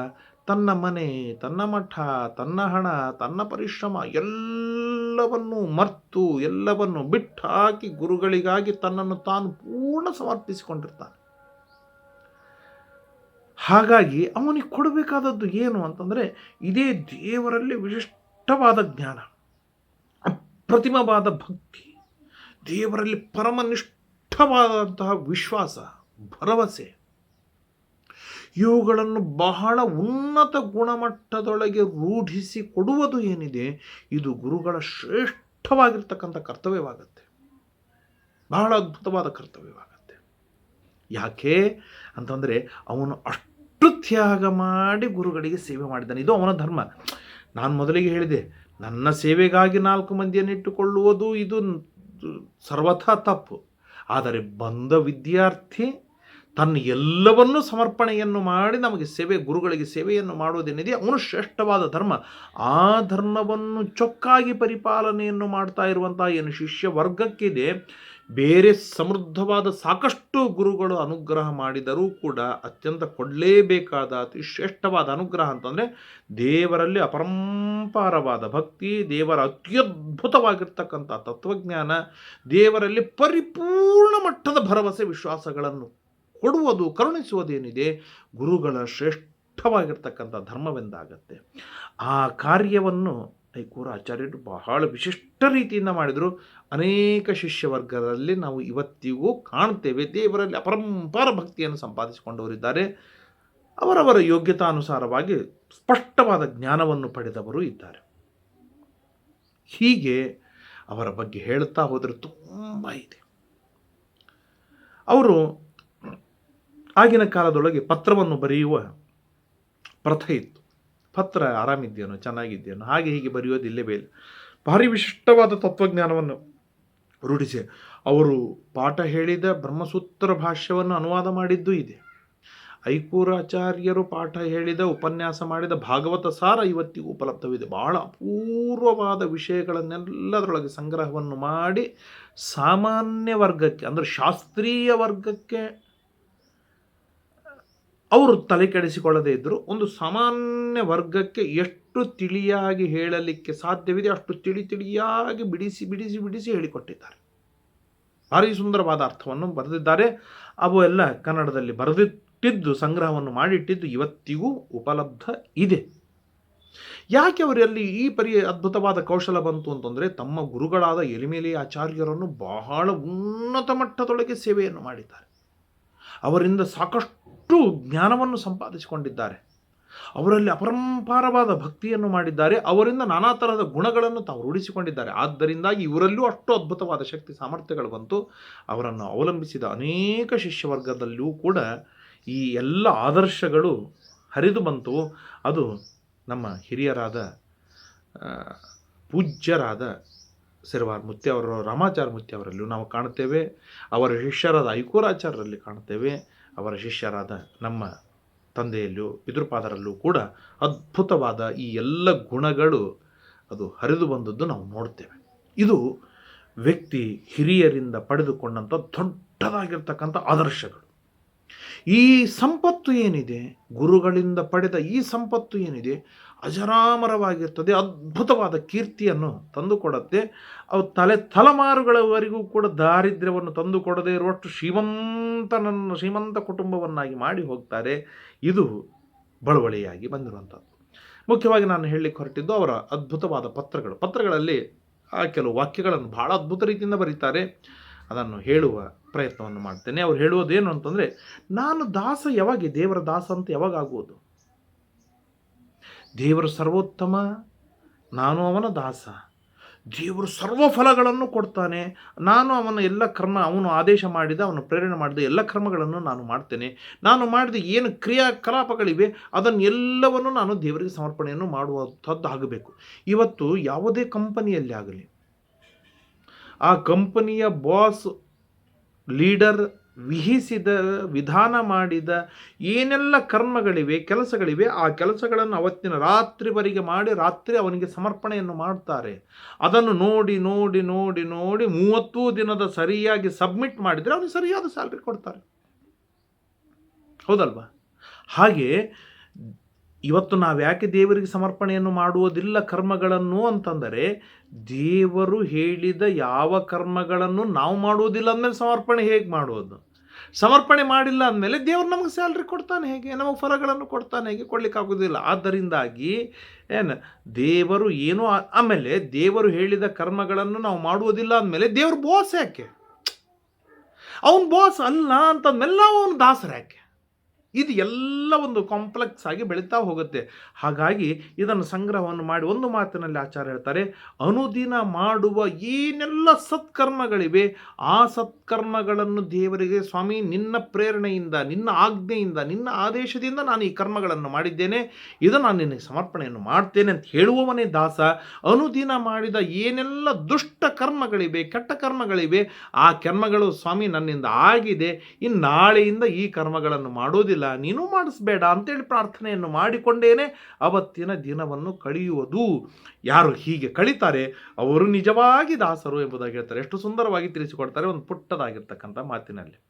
ತನ್ನ ಮನೆ, ತನ್ನ ಮಠ, ತನ್ನ ಹಣ, ತನ್ನ ಪರಿಶ್ರಮ ಎಲ್ಲವನ್ನು ಮರ್ತು, ಎಲ್ಲವನ್ನು ಬಿಟ್ಟು ಹಾಕಿ ಗುರುಗಳಿಗಾಗಿ ತನ್ನನ್ನು ತಾನು ಪೂರ್ಣ ಸಮರ್ಪಿಸಿಕೊಂಡಿರ್ತಾನೆ. ಹಾಗಾಗಿ ಅವನಿಗೆ ಕೊಡಬೇಕಾದದ್ದು ಏನು ಅಂತಂದರೆ ಇದೇ ದೇವರಲ್ಲಿ ವಿಶಿಷ್ಟವಾದ ಜ್ಞಾನ, ಅಪ್ರತಿಮವಾದ ಭಕ್ತಿ, ದೇವರಲ್ಲಿ ಪರಮನಿಷ್ಠವಾದಂತಹ ವಿಶ್ವಾಸ, ಭರವಸೆ. ಇವುಗಳನ್ನು ಬಹಳ ಉನ್ನತ ಗುಣಮಟ್ಟದೊಳಗೆ ರೂಢಿಸಿ ಕೊಡುವುದು ಏನಿದೆ, ಇದು ಗುರುಗಳ ಶ್ರೇಷ್ಠವಾಗಿರ್ತಕ್ಕಂಥ ಕರ್ತವ್ಯವಾಗತ್ತೆ. ಬಹಳ ಅದ್ಭುತವಾದ ಕರ್ತವ್ಯವಾಗತ್ತೆ. ಯಾಕೆ ಅಂತಂದರೆ ಅವನು ಅಷ್ಟು ತ್ಯಾಗ ಮಾಡಿ ಗುರುಗಳಿಗೆ ಸೇವೆ ಮಾಡಿದ್ದಾನೆ. ಇದು ಅವನ ಧರ್ಮ. ನಾನು ಮೊದಲಿಗೆ ಹೇಳಿದೆ, ನನ್ನ ಸೇವೆಗಾಗಿ ನಾಲ್ಕು ಮಂದಿಯನ್ನು ಇಟ್ಟುಕೊಳ್ಳುವುದು ಇದು ಸರ್ವಥಾ ತಪ್ಪು. ಆದರೆ ಬಂದ ವಿದ್ಯಾರ್ಥಿ ತನ್ನ ಎಲ್ಲವನ್ನೂ ಸಮರ್ಪಣೆಯನ್ನು ಮಾಡಿ ನಮಗೆ ಸೇವೆ, ಗುರುಗಳಿಗೆ ಸೇವೆಯನ್ನು ಮಾಡುವುದೇನಿದೆ ಅವನು ಶ್ರೇಷ್ಠವಾದ ಧರ್ಮ. ಆ ಧರ್ಮವನ್ನು ಚೊಕ್ಕಾಗಿ ಪರಿಪಾಲನೆಯನ್ನು ಮಾಡ್ತಾ ಇರುವಂಥ ಏನು ಶಿಷ್ಯ ವರ್ಗಕ್ಕಿದೆ ಬೇರೆ ಸಮೃದ್ಧವಾದ ಸಾಕಷ್ಟು ಗುರುಗಳು ಅನುಗ್ರಹ ಮಾಡಿದರೂ ಕೂಡ ಅತ್ಯಂತ ಕೊಡಲೇಬೇಕಾದ ಅತಿ ಶ್ರೇಷ್ಠವಾದ ಅನುಗ್ರಹ ಅಂತಂದರೆ ದೇವರಲ್ಲಿ ಅಪರಂಪಾರವಾದ ಭಕ್ತಿ, ದೇವರ ಅತ್ಯದ್ಭುತವಾಗಿರ್ತಕ್ಕಂಥ ತತ್ವಜ್ಞಾನ, ದೇವರಲ್ಲಿ ಪರಿಪೂರ್ಣ ಮಟ್ಟದ ಭರವಸೆ, ವಿಶ್ವಾಸಗಳನ್ನು ಕೊಡುವುದು, ಕರುಣಿಸುವುದೇನಿದೆ, ಗುರುಗಳ ಶ್ರೇಷ್ಠವಾಗಿರ್ತಕ್ಕಂಥ ಧರ್ಮವೆಂದಾಗತ್ತೆ. ಆ ಕಾರ್ಯವನ್ನು ಐಕೂರ ಆಚಾರ್ಯರು ಬಹಳ ವಿಶಿಷ್ಟ ರೀತಿಯಿಂದ ಮಾಡಿದರು. ಅನೇಕ ಶಿಷ್ಯ ವರ್ಗದಲ್ಲಿ ನಾವು ಇವತ್ತಿಗೂ ಕಾಣ್ತೇವೆ. ದೇವರಲ್ಲಿ ಅಪರಂಪಾರ ಭಕ್ತಿಯನ್ನು ಸಂಪಾದಿಸಿಕೊಂಡವರಿದ್ದಾರೆ. ಅವರವರ ಯೋಗ್ಯತಾನುಸಾರವಾಗಿ ಸ್ಪಷ್ಟವಾದ ಜ್ಞಾನವನ್ನು ಪಡೆದವರು ಇದ್ದಾರೆ. ಹೀಗೆ ಅವರ ಬಗ್ಗೆ ಹೇಳ್ತಾ ಹೋದರೆ ತುಂಬ ಇದೆ. ಅವರು ಆಗಿನ ಕಾಲದೊಳಗೆ ಪತ್ರವನ್ನು ಬರೆಯುವ ಪ್ರಥೆ ಇತ್ತು. ಪತ್ರ ಆರಾಮಿದ್ದೇನೋ ಚೆನ್ನಾಗಿದ್ದೇನೋ ಹಾಗೆ ಹೀಗೆ ಬರೆಯೋದು ಇಲ್ಲೇ. ಬೇಲೆ ಭಾರಿ ವಿಶಿಷ್ಟವಾದ ತತ್ವಜ್ಞಾನವನ್ನು ರೂಢಿಸಿ. ಅವರು ಪಾಠ ಹೇಳಿದ ಬ್ರಹ್ಮಸೂತ್ರ ಭಾಷ್ಯವನ್ನು ಅನುವಾದ ಮಾಡಿದ್ದೂ ಇದೆ. ಐಕೂರಾಚಾರ್ಯರು ಪಾಠ ಹೇಳಿದ, ಉಪನ್ಯಾಸ ಮಾಡಿದ ಭಾಗವತ ಸಾರ ಇವತ್ತಿಗೂ ಉಪಲಬ್ಧವಿದೆ. ಬಹಳ ಅಪೂರ್ವವಾದ ವಿಷಯಗಳನ್ನೆಲ್ಲದರೊಳಗೆ ಸಂಗ್ರಹವನ್ನು ಮಾಡಿ ಸಾಮಾನ್ಯ ವರ್ಗಕ್ಕೆ, ಅಂದರೆ ಶಾಸ್ತ್ರೀಯ ವರ್ಗಕ್ಕೆ ಅವರು ತಲೆ ಕೆಡಿಸಿಕೊಳ್ಳದೇ ಇದ್ದರು ಒಂದು ಸಾಮಾನ್ಯ ವರ್ಗಕ್ಕೆ ಎಷ್ಟು ತಿಳಿಯಾಗಿ ಹೇಳಲಿಕ್ಕೆ ಸಾಧ್ಯವಿದೆ ಅಷ್ಟು ತಿಳಿ ತಿಳಿಯಾಗಿ ಬಿಡಿಸಿ ಬಿಡಿಸಿ ಬಿಡಿಸಿ ಹೇಳಿಕೊಟ್ಟಿದ್ದಾರೆ. ಭಾರಿ ಸುಂದರವಾದ ಅರ್ಥವನ್ನು ಬರೆದಿದ್ದಾರೆ. ಅವು ಎಲ್ಲ ಕನ್ನಡದಲ್ಲಿ ಬರೆದಿಟ್ಟಿದ್ದು, ಸಂಗ್ರಹವನ್ನು ಮಾಡಿಟ್ಟಿದ್ದು ಇವತ್ತಿಗೂ ಉಪಲಬ್ಧ ಇದೆ. ಯಾಕೆ ಅವರಲ್ಲಿ ಈ ಪರಿ ಅದ್ಭುತವಾದ ಕೌಶಲ ಬಂತು ಅಂತಂದರೆ ತಮ್ಮ ಗುರುಗಳಾದ ಎಲಿಮೇಲಿ ಆಚಾರ್ಯರನ್ನು ಬಹಳ ಉನ್ನತ ಮಟ್ಟದೊಳಗೆ ಸೇವೆಯನ್ನು ಮಾಡಿದ್ದಾರೆ. ಅವರಿಂದ ಸಾಕಷ್ಟು ಜ್ಞಾನವನ್ನು ಸಂಪಾದಿಸಿಕೊಂಡಿದ್ದಾರೆ. ಅವರಲ್ಲಿ ಅಪರಂಪಾರವಾದ ಭಕ್ತಿಯನ್ನು ಮಾಡಿದ್ದಾರೆ. ಅವರಿಂದ ನಾನಾ ತರಹದ ಗುಣಗಳನ್ನು ತಾವು ರೂಢಿಸಿಕೊಂಡಿದ್ದಾರೆ. ಆದ್ದರಿಂದಾಗಿ ಇವರಲ್ಲೂ ಅಷ್ಟು ಅದ್ಭುತವಾದ ಶಕ್ತಿ ಸಾಮರ್ಥ್ಯಗಳು ಬಂತು. ಅವರನ್ನು ಅವಲಂಬಿಸಿದ ಅನೇಕ ಶಿಷ್ಯವರ್ಗದಲ್ಲಿಯೂ ಕೂಡ ಈ ಎಲ್ಲ ಆದರ್ಶಗಳು ಹರಿದು ಬಂತು. ಅದು ನಮ್ಮ ಹಿರಿಯರಾದ ಪೂಜ್ಯರಾದ ಸಿರವಾರ್ ಮುತ್ಯ ಅವರ ರಾಮಾಚಾರ ಮುತ್ಯ ನಾವು ಕಾಣುತ್ತೇವೆ. ಅವರ ಶಿಷ್ಯರಾದ ಐಕೋರಾಚಾರ್ಯರಲ್ಲಿ ಕಾಣುತ್ತೇವೆ. ಅವರ ಶಿಷ್ಯರಾದ ನಮ್ಮ ತಂದೆಯಲ್ಲೂ ಪಿತೃಪಾದರಲ್ಲೂ ಕೂಡ ಅದ್ಭುತವಾದ ಈ ಎಲ್ಲ ಗುಣಗಳು ಅದು ಹರಿದು ಬಂದದ್ದು ನಾವು ನೋಡ್ತೇವೆ. ಇದು ವ್ಯಕ್ತಿ ಹಿರಿಯರಿಂದ ಪಡೆದುಕೊಂಡಂಥ ದೊಡ್ಡದಾಗಿರ್ತಕ್ಕಂಥ ಆದರ್ಶಗಳು. ಈ ಸಂಪತ್ತು ಏನಿದೆ? ಗುರುಗಳಿಂದ ಪಡೆದ ಈ ಸಂಪತ್ತು ಏನಿದೆ? ಅಜರಾಮರವಾಗಿರ್ತದೆ. ಅದ್ಭುತವಾದ ಕೀರ್ತಿಯನ್ನು ತಂದುಕೊಡತ್ತೆ. ಅವು ತಲೆ ತಲೆಮಾರುಗಳವರೆಗೂ ಕೂಡ ದಾರಿದ್ರ್ಯವನ್ನು ತಂದುಕೊಡದೇ ಇರುವಷ್ಟು ಶ್ರೀಮಂತನನ್ನು, ಶ್ರೀಮಂತ ಕುಟುಂಬವನ್ನಾಗಿ ಮಾಡಿ ಹೋಗ್ತಾರೆ. ಇದು ಬಳುವಳಿಯಾಗಿ ಬಂದಿರುವಂಥದ್ದು. ಮುಖ್ಯವಾಗಿ ನಾನು ಹೇಳಲಿಕ್ಕೆ ಹೊರಟಿದ್ದು ಅವರ ಅದ್ಭುತವಾದ ಪತ್ರಗಳು. ಪತ್ರಗಳಲ್ಲಿ ಆ ಕೆಲವು ವಾಕ್ಯಗಳನ್ನು ಬಹಳ ಅದ್ಭುತ ರೀತಿಯಿಂದ ಬರೀತಾರೆ. ಅದನ್ನು ಹೇಳುವ ಪ್ರಯತ್ನವನ್ನು ಮಾಡ್ತೇನೆ. ಅವ್ರು ಹೇಳುವುದೇನು ಅಂತಂದರೆ, ನಾನು ದಾಸ ಯಾವಾಗ, ದೇವರ ದಾಸ ಅಂತ ಯಾವಾಗ ಆಗುವುದು? ದೇವರು ಸರ್ವೋತ್ತಮ, ನಾನು ಅವನ ದಾಸ. ದೇವರು ಸರ್ವ ಫಲಗಳನ್ನು ಕೊಡ್ತಾನೆ, ನಾನು ಅವನ ಎಲ್ಲ ಕರ್ಮ, ಅವನು ಆದೇಶ ಮಾಡಿದ, ಅವನು ಪ್ರೇರಣೆ ಮಾಡಿದ ಎಲ್ಲ ಕರ್ಮಗಳನ್ನು ನಾನು ಮಾಡ್ತೇನೆ. ನಾನು ಮಾಡಿದ ಏನು ಕ್ರಿಯಾಕಲಾಪಗಳಿವೆ ಅದನ್ನು ಎಲ್ಲವನ್ನು ನಾನು ದೇವರಿಗೆ ಸಮರ್ಪಣೆಯನ್ನು ಮಾಡುವಂಥದ್ದು ಆಗಬೇಕು. ಇವತ್ತು ಯಾವುದೇ ಕಂಪನಿಯಲ್ಲಿ ಆಗಲಿ, ಆ ಕಂಪನಿಯ ಬಾಸ್ ಲೀಡರ್ ವಿಹಿಸಿದ, ವಿಧಾನ ಮಾಡಿದ ಏನೆಲ್ಲ ಕರ್ಮಗಳಿವೆ, ಕೆಲಸಗಳಿವೆ, ಆ ಕೆಲಸಗಳನ್ನು ಅವತ್ತಿನ ರಾತ್ರಿವರೆಗೆ ಮಾಡಿ ರಾತ್ರಿ ಅವನಿಗೆ ಸಮರ್ಪಣೆಯನ್ನು ಮಾಡ್ತಾರೆ. ಅದನ್ನು ನೋಡಿ ನೋಡಿ ನೋಡಿ ನೋಡಿ ಮೂವತ್ತು ದಿನದ ಸರಿಯಾಗಿ ಸಬ್ಮಿಟ್ ಮಾಡಿದರೆ ಅವನಿಗೆ ಸರಿಯಾದ ಸ್ಯಾಲ್ರಿ ಕೊಡ್ತಾರೆ. ಹೌದಲ್ವಾ? ಹಾಗೆ ಇವತ್ತು ನಾವು ಯಾಕೆ ದೇವರಿಗೆ ಸಮರ್ಪಣೆಯನ್ನು ಮಾಡುವುದಿಲ್ಲ ಕರ್ಮಗಳನ್ನು ಅಂತಂದರೆ, ದೇವರು ಹೇಳಿದ ಯಾವ ಕರ್ಮಗಳನ್ನು ನಾವು ಮಾಡುವುದಿಲ್ಲ ಅಂದಮೇಲೆ ಸಮರ್ಪಣೆ ಹೇಗೆ ಮಾಡುವುದು? ಸಮರ್ಪಣೆ ಮಾಡಿಲ್ಲ ಅಂದಮೇಲೆ ದೇವರು ನಮಗೆ ಸ್ಯಾಲ್ರಿ ಕೊಡ್ತಾನೆ ಹೇಗೆ? ನಮಗೆ ಫಲಗಳನ್ನು ಕೊಡ್ತಾನೆ ಹೇಗೆ? ಕೊಡಲಿಕ್ಕಾಗೋದಿಲ್ಲ ಆದ್ದರಿಂದಾಗಿ, ಏನು ದೇವರು ಏನು ಆಮೇಲೆ ದೇವರು ಹೇಳಿದ ಕರ್ಮಗಳನ್ನು ನಾವು ಮಾಡುವುದಿಲ್ಲ ಅಂದಮೇಲೆ ದೇವ್ರ ಬಾಸ್ ಯಾಕೆ? ಅವನು ಬಾಸ್ ಅಲ್ಲ ಅಂತಂದ್ಮೇಲೆ ನಾವು ಅವನು ದಾಸರ ಯಾಕೆ ಇದು ಎಲ್ಲ ಒಂದು ಕಾಂಪ್ಲೆಕ್ಸ್ ಆಗಿ ಬೆಳೀತಾ ಹೋಗುತ್ತೆ. ಹಾಗಾಗಿ ಇದನ್ನು ಸಂಗ್ರಹವನ್ನು ಮಾಡಿ ಒಂದು ಮಾತಿನಲ್ಲಿ ಆಚಾರ ಹೇಳ್ತಾರೆ, ಅನುದಿನ ಮಾಡುವ ಏನೆಲ್ಲ ಸತ್ಕರ್ಮಗಳಿವೆ, ಆ ಸತ್ಕರ್ಮಗಳನ್ನು ದೇವರಿಗೆ ಸ್ವಾಮಿ, ನಿನ್ನ ಪ್ರೇರಣೆಯಿಂದ, ನಿನ್ನ ಆಜ್ಞೆಯಿಂದ, ನಿನ್ನ ಆದೇಶದಿಂದ ನಾನು ಈ ಕರ್ಮಗಳನ್ನು ಮಾಡಿದ್ದೇನೆ. ಇದು ನಾನು ನಿನಗೆ ಸಮರ್ಪಣೆಯನ್ನು ಮಾಡ್ತೇನೆ ಅಂತ ಹೇಳುವವನೇ ದಾಸ. ಅನುದಿನ ಮಾಡಿದ ಏನೆಲ್ಲ ದುಷ್ಟ ಕರ್ಮಗಳಿವೆ, ಕೆಟ್ಟ ಕರ್ಮಗಳಿವೆ, ಆ ಕರ್ಮಗಳು ಸ್ವಾಮಿ ನನ್ನಿಂದ ಆಗಿದೆ. ಇನ್ನು ನಾಳೆಯಿಂದ ಈ ಕರ್ಮಗಳನ್ನು ಮಾಡೋದಿಲ್ಲ. ನೀನು ಮಾಡಿಸ್ಬೇಡ ಅಂತೇಳಿ ಪ್ರಾರ್ಥನೆಯನ್ನು ಮಾಡಿಕೊಂಡೇನೆ ಅವತ್ತಿನ ದಿನವನ್ನು ಕಳೆಯುವುದು. ಯಾರು ಹೀಗೆ ಕಳೀತಾರೆ? ಅವರು ನಿಜವಾಗಿ ದಾಸರು ಎಂಬುದಾಗಿ ಹೇಳ್ತಾರೆ. ಎಷ್ಟು ಸುಂದರವಾಗಿ ತಿಳಿಸಿಕೊಡ್ತಾರೆ, ಒಂದು ಪುಟ್ಟದಾಗಿರ್ತಕ್ಕಂಥ ಮಾತಿನಲ್ಲಿ.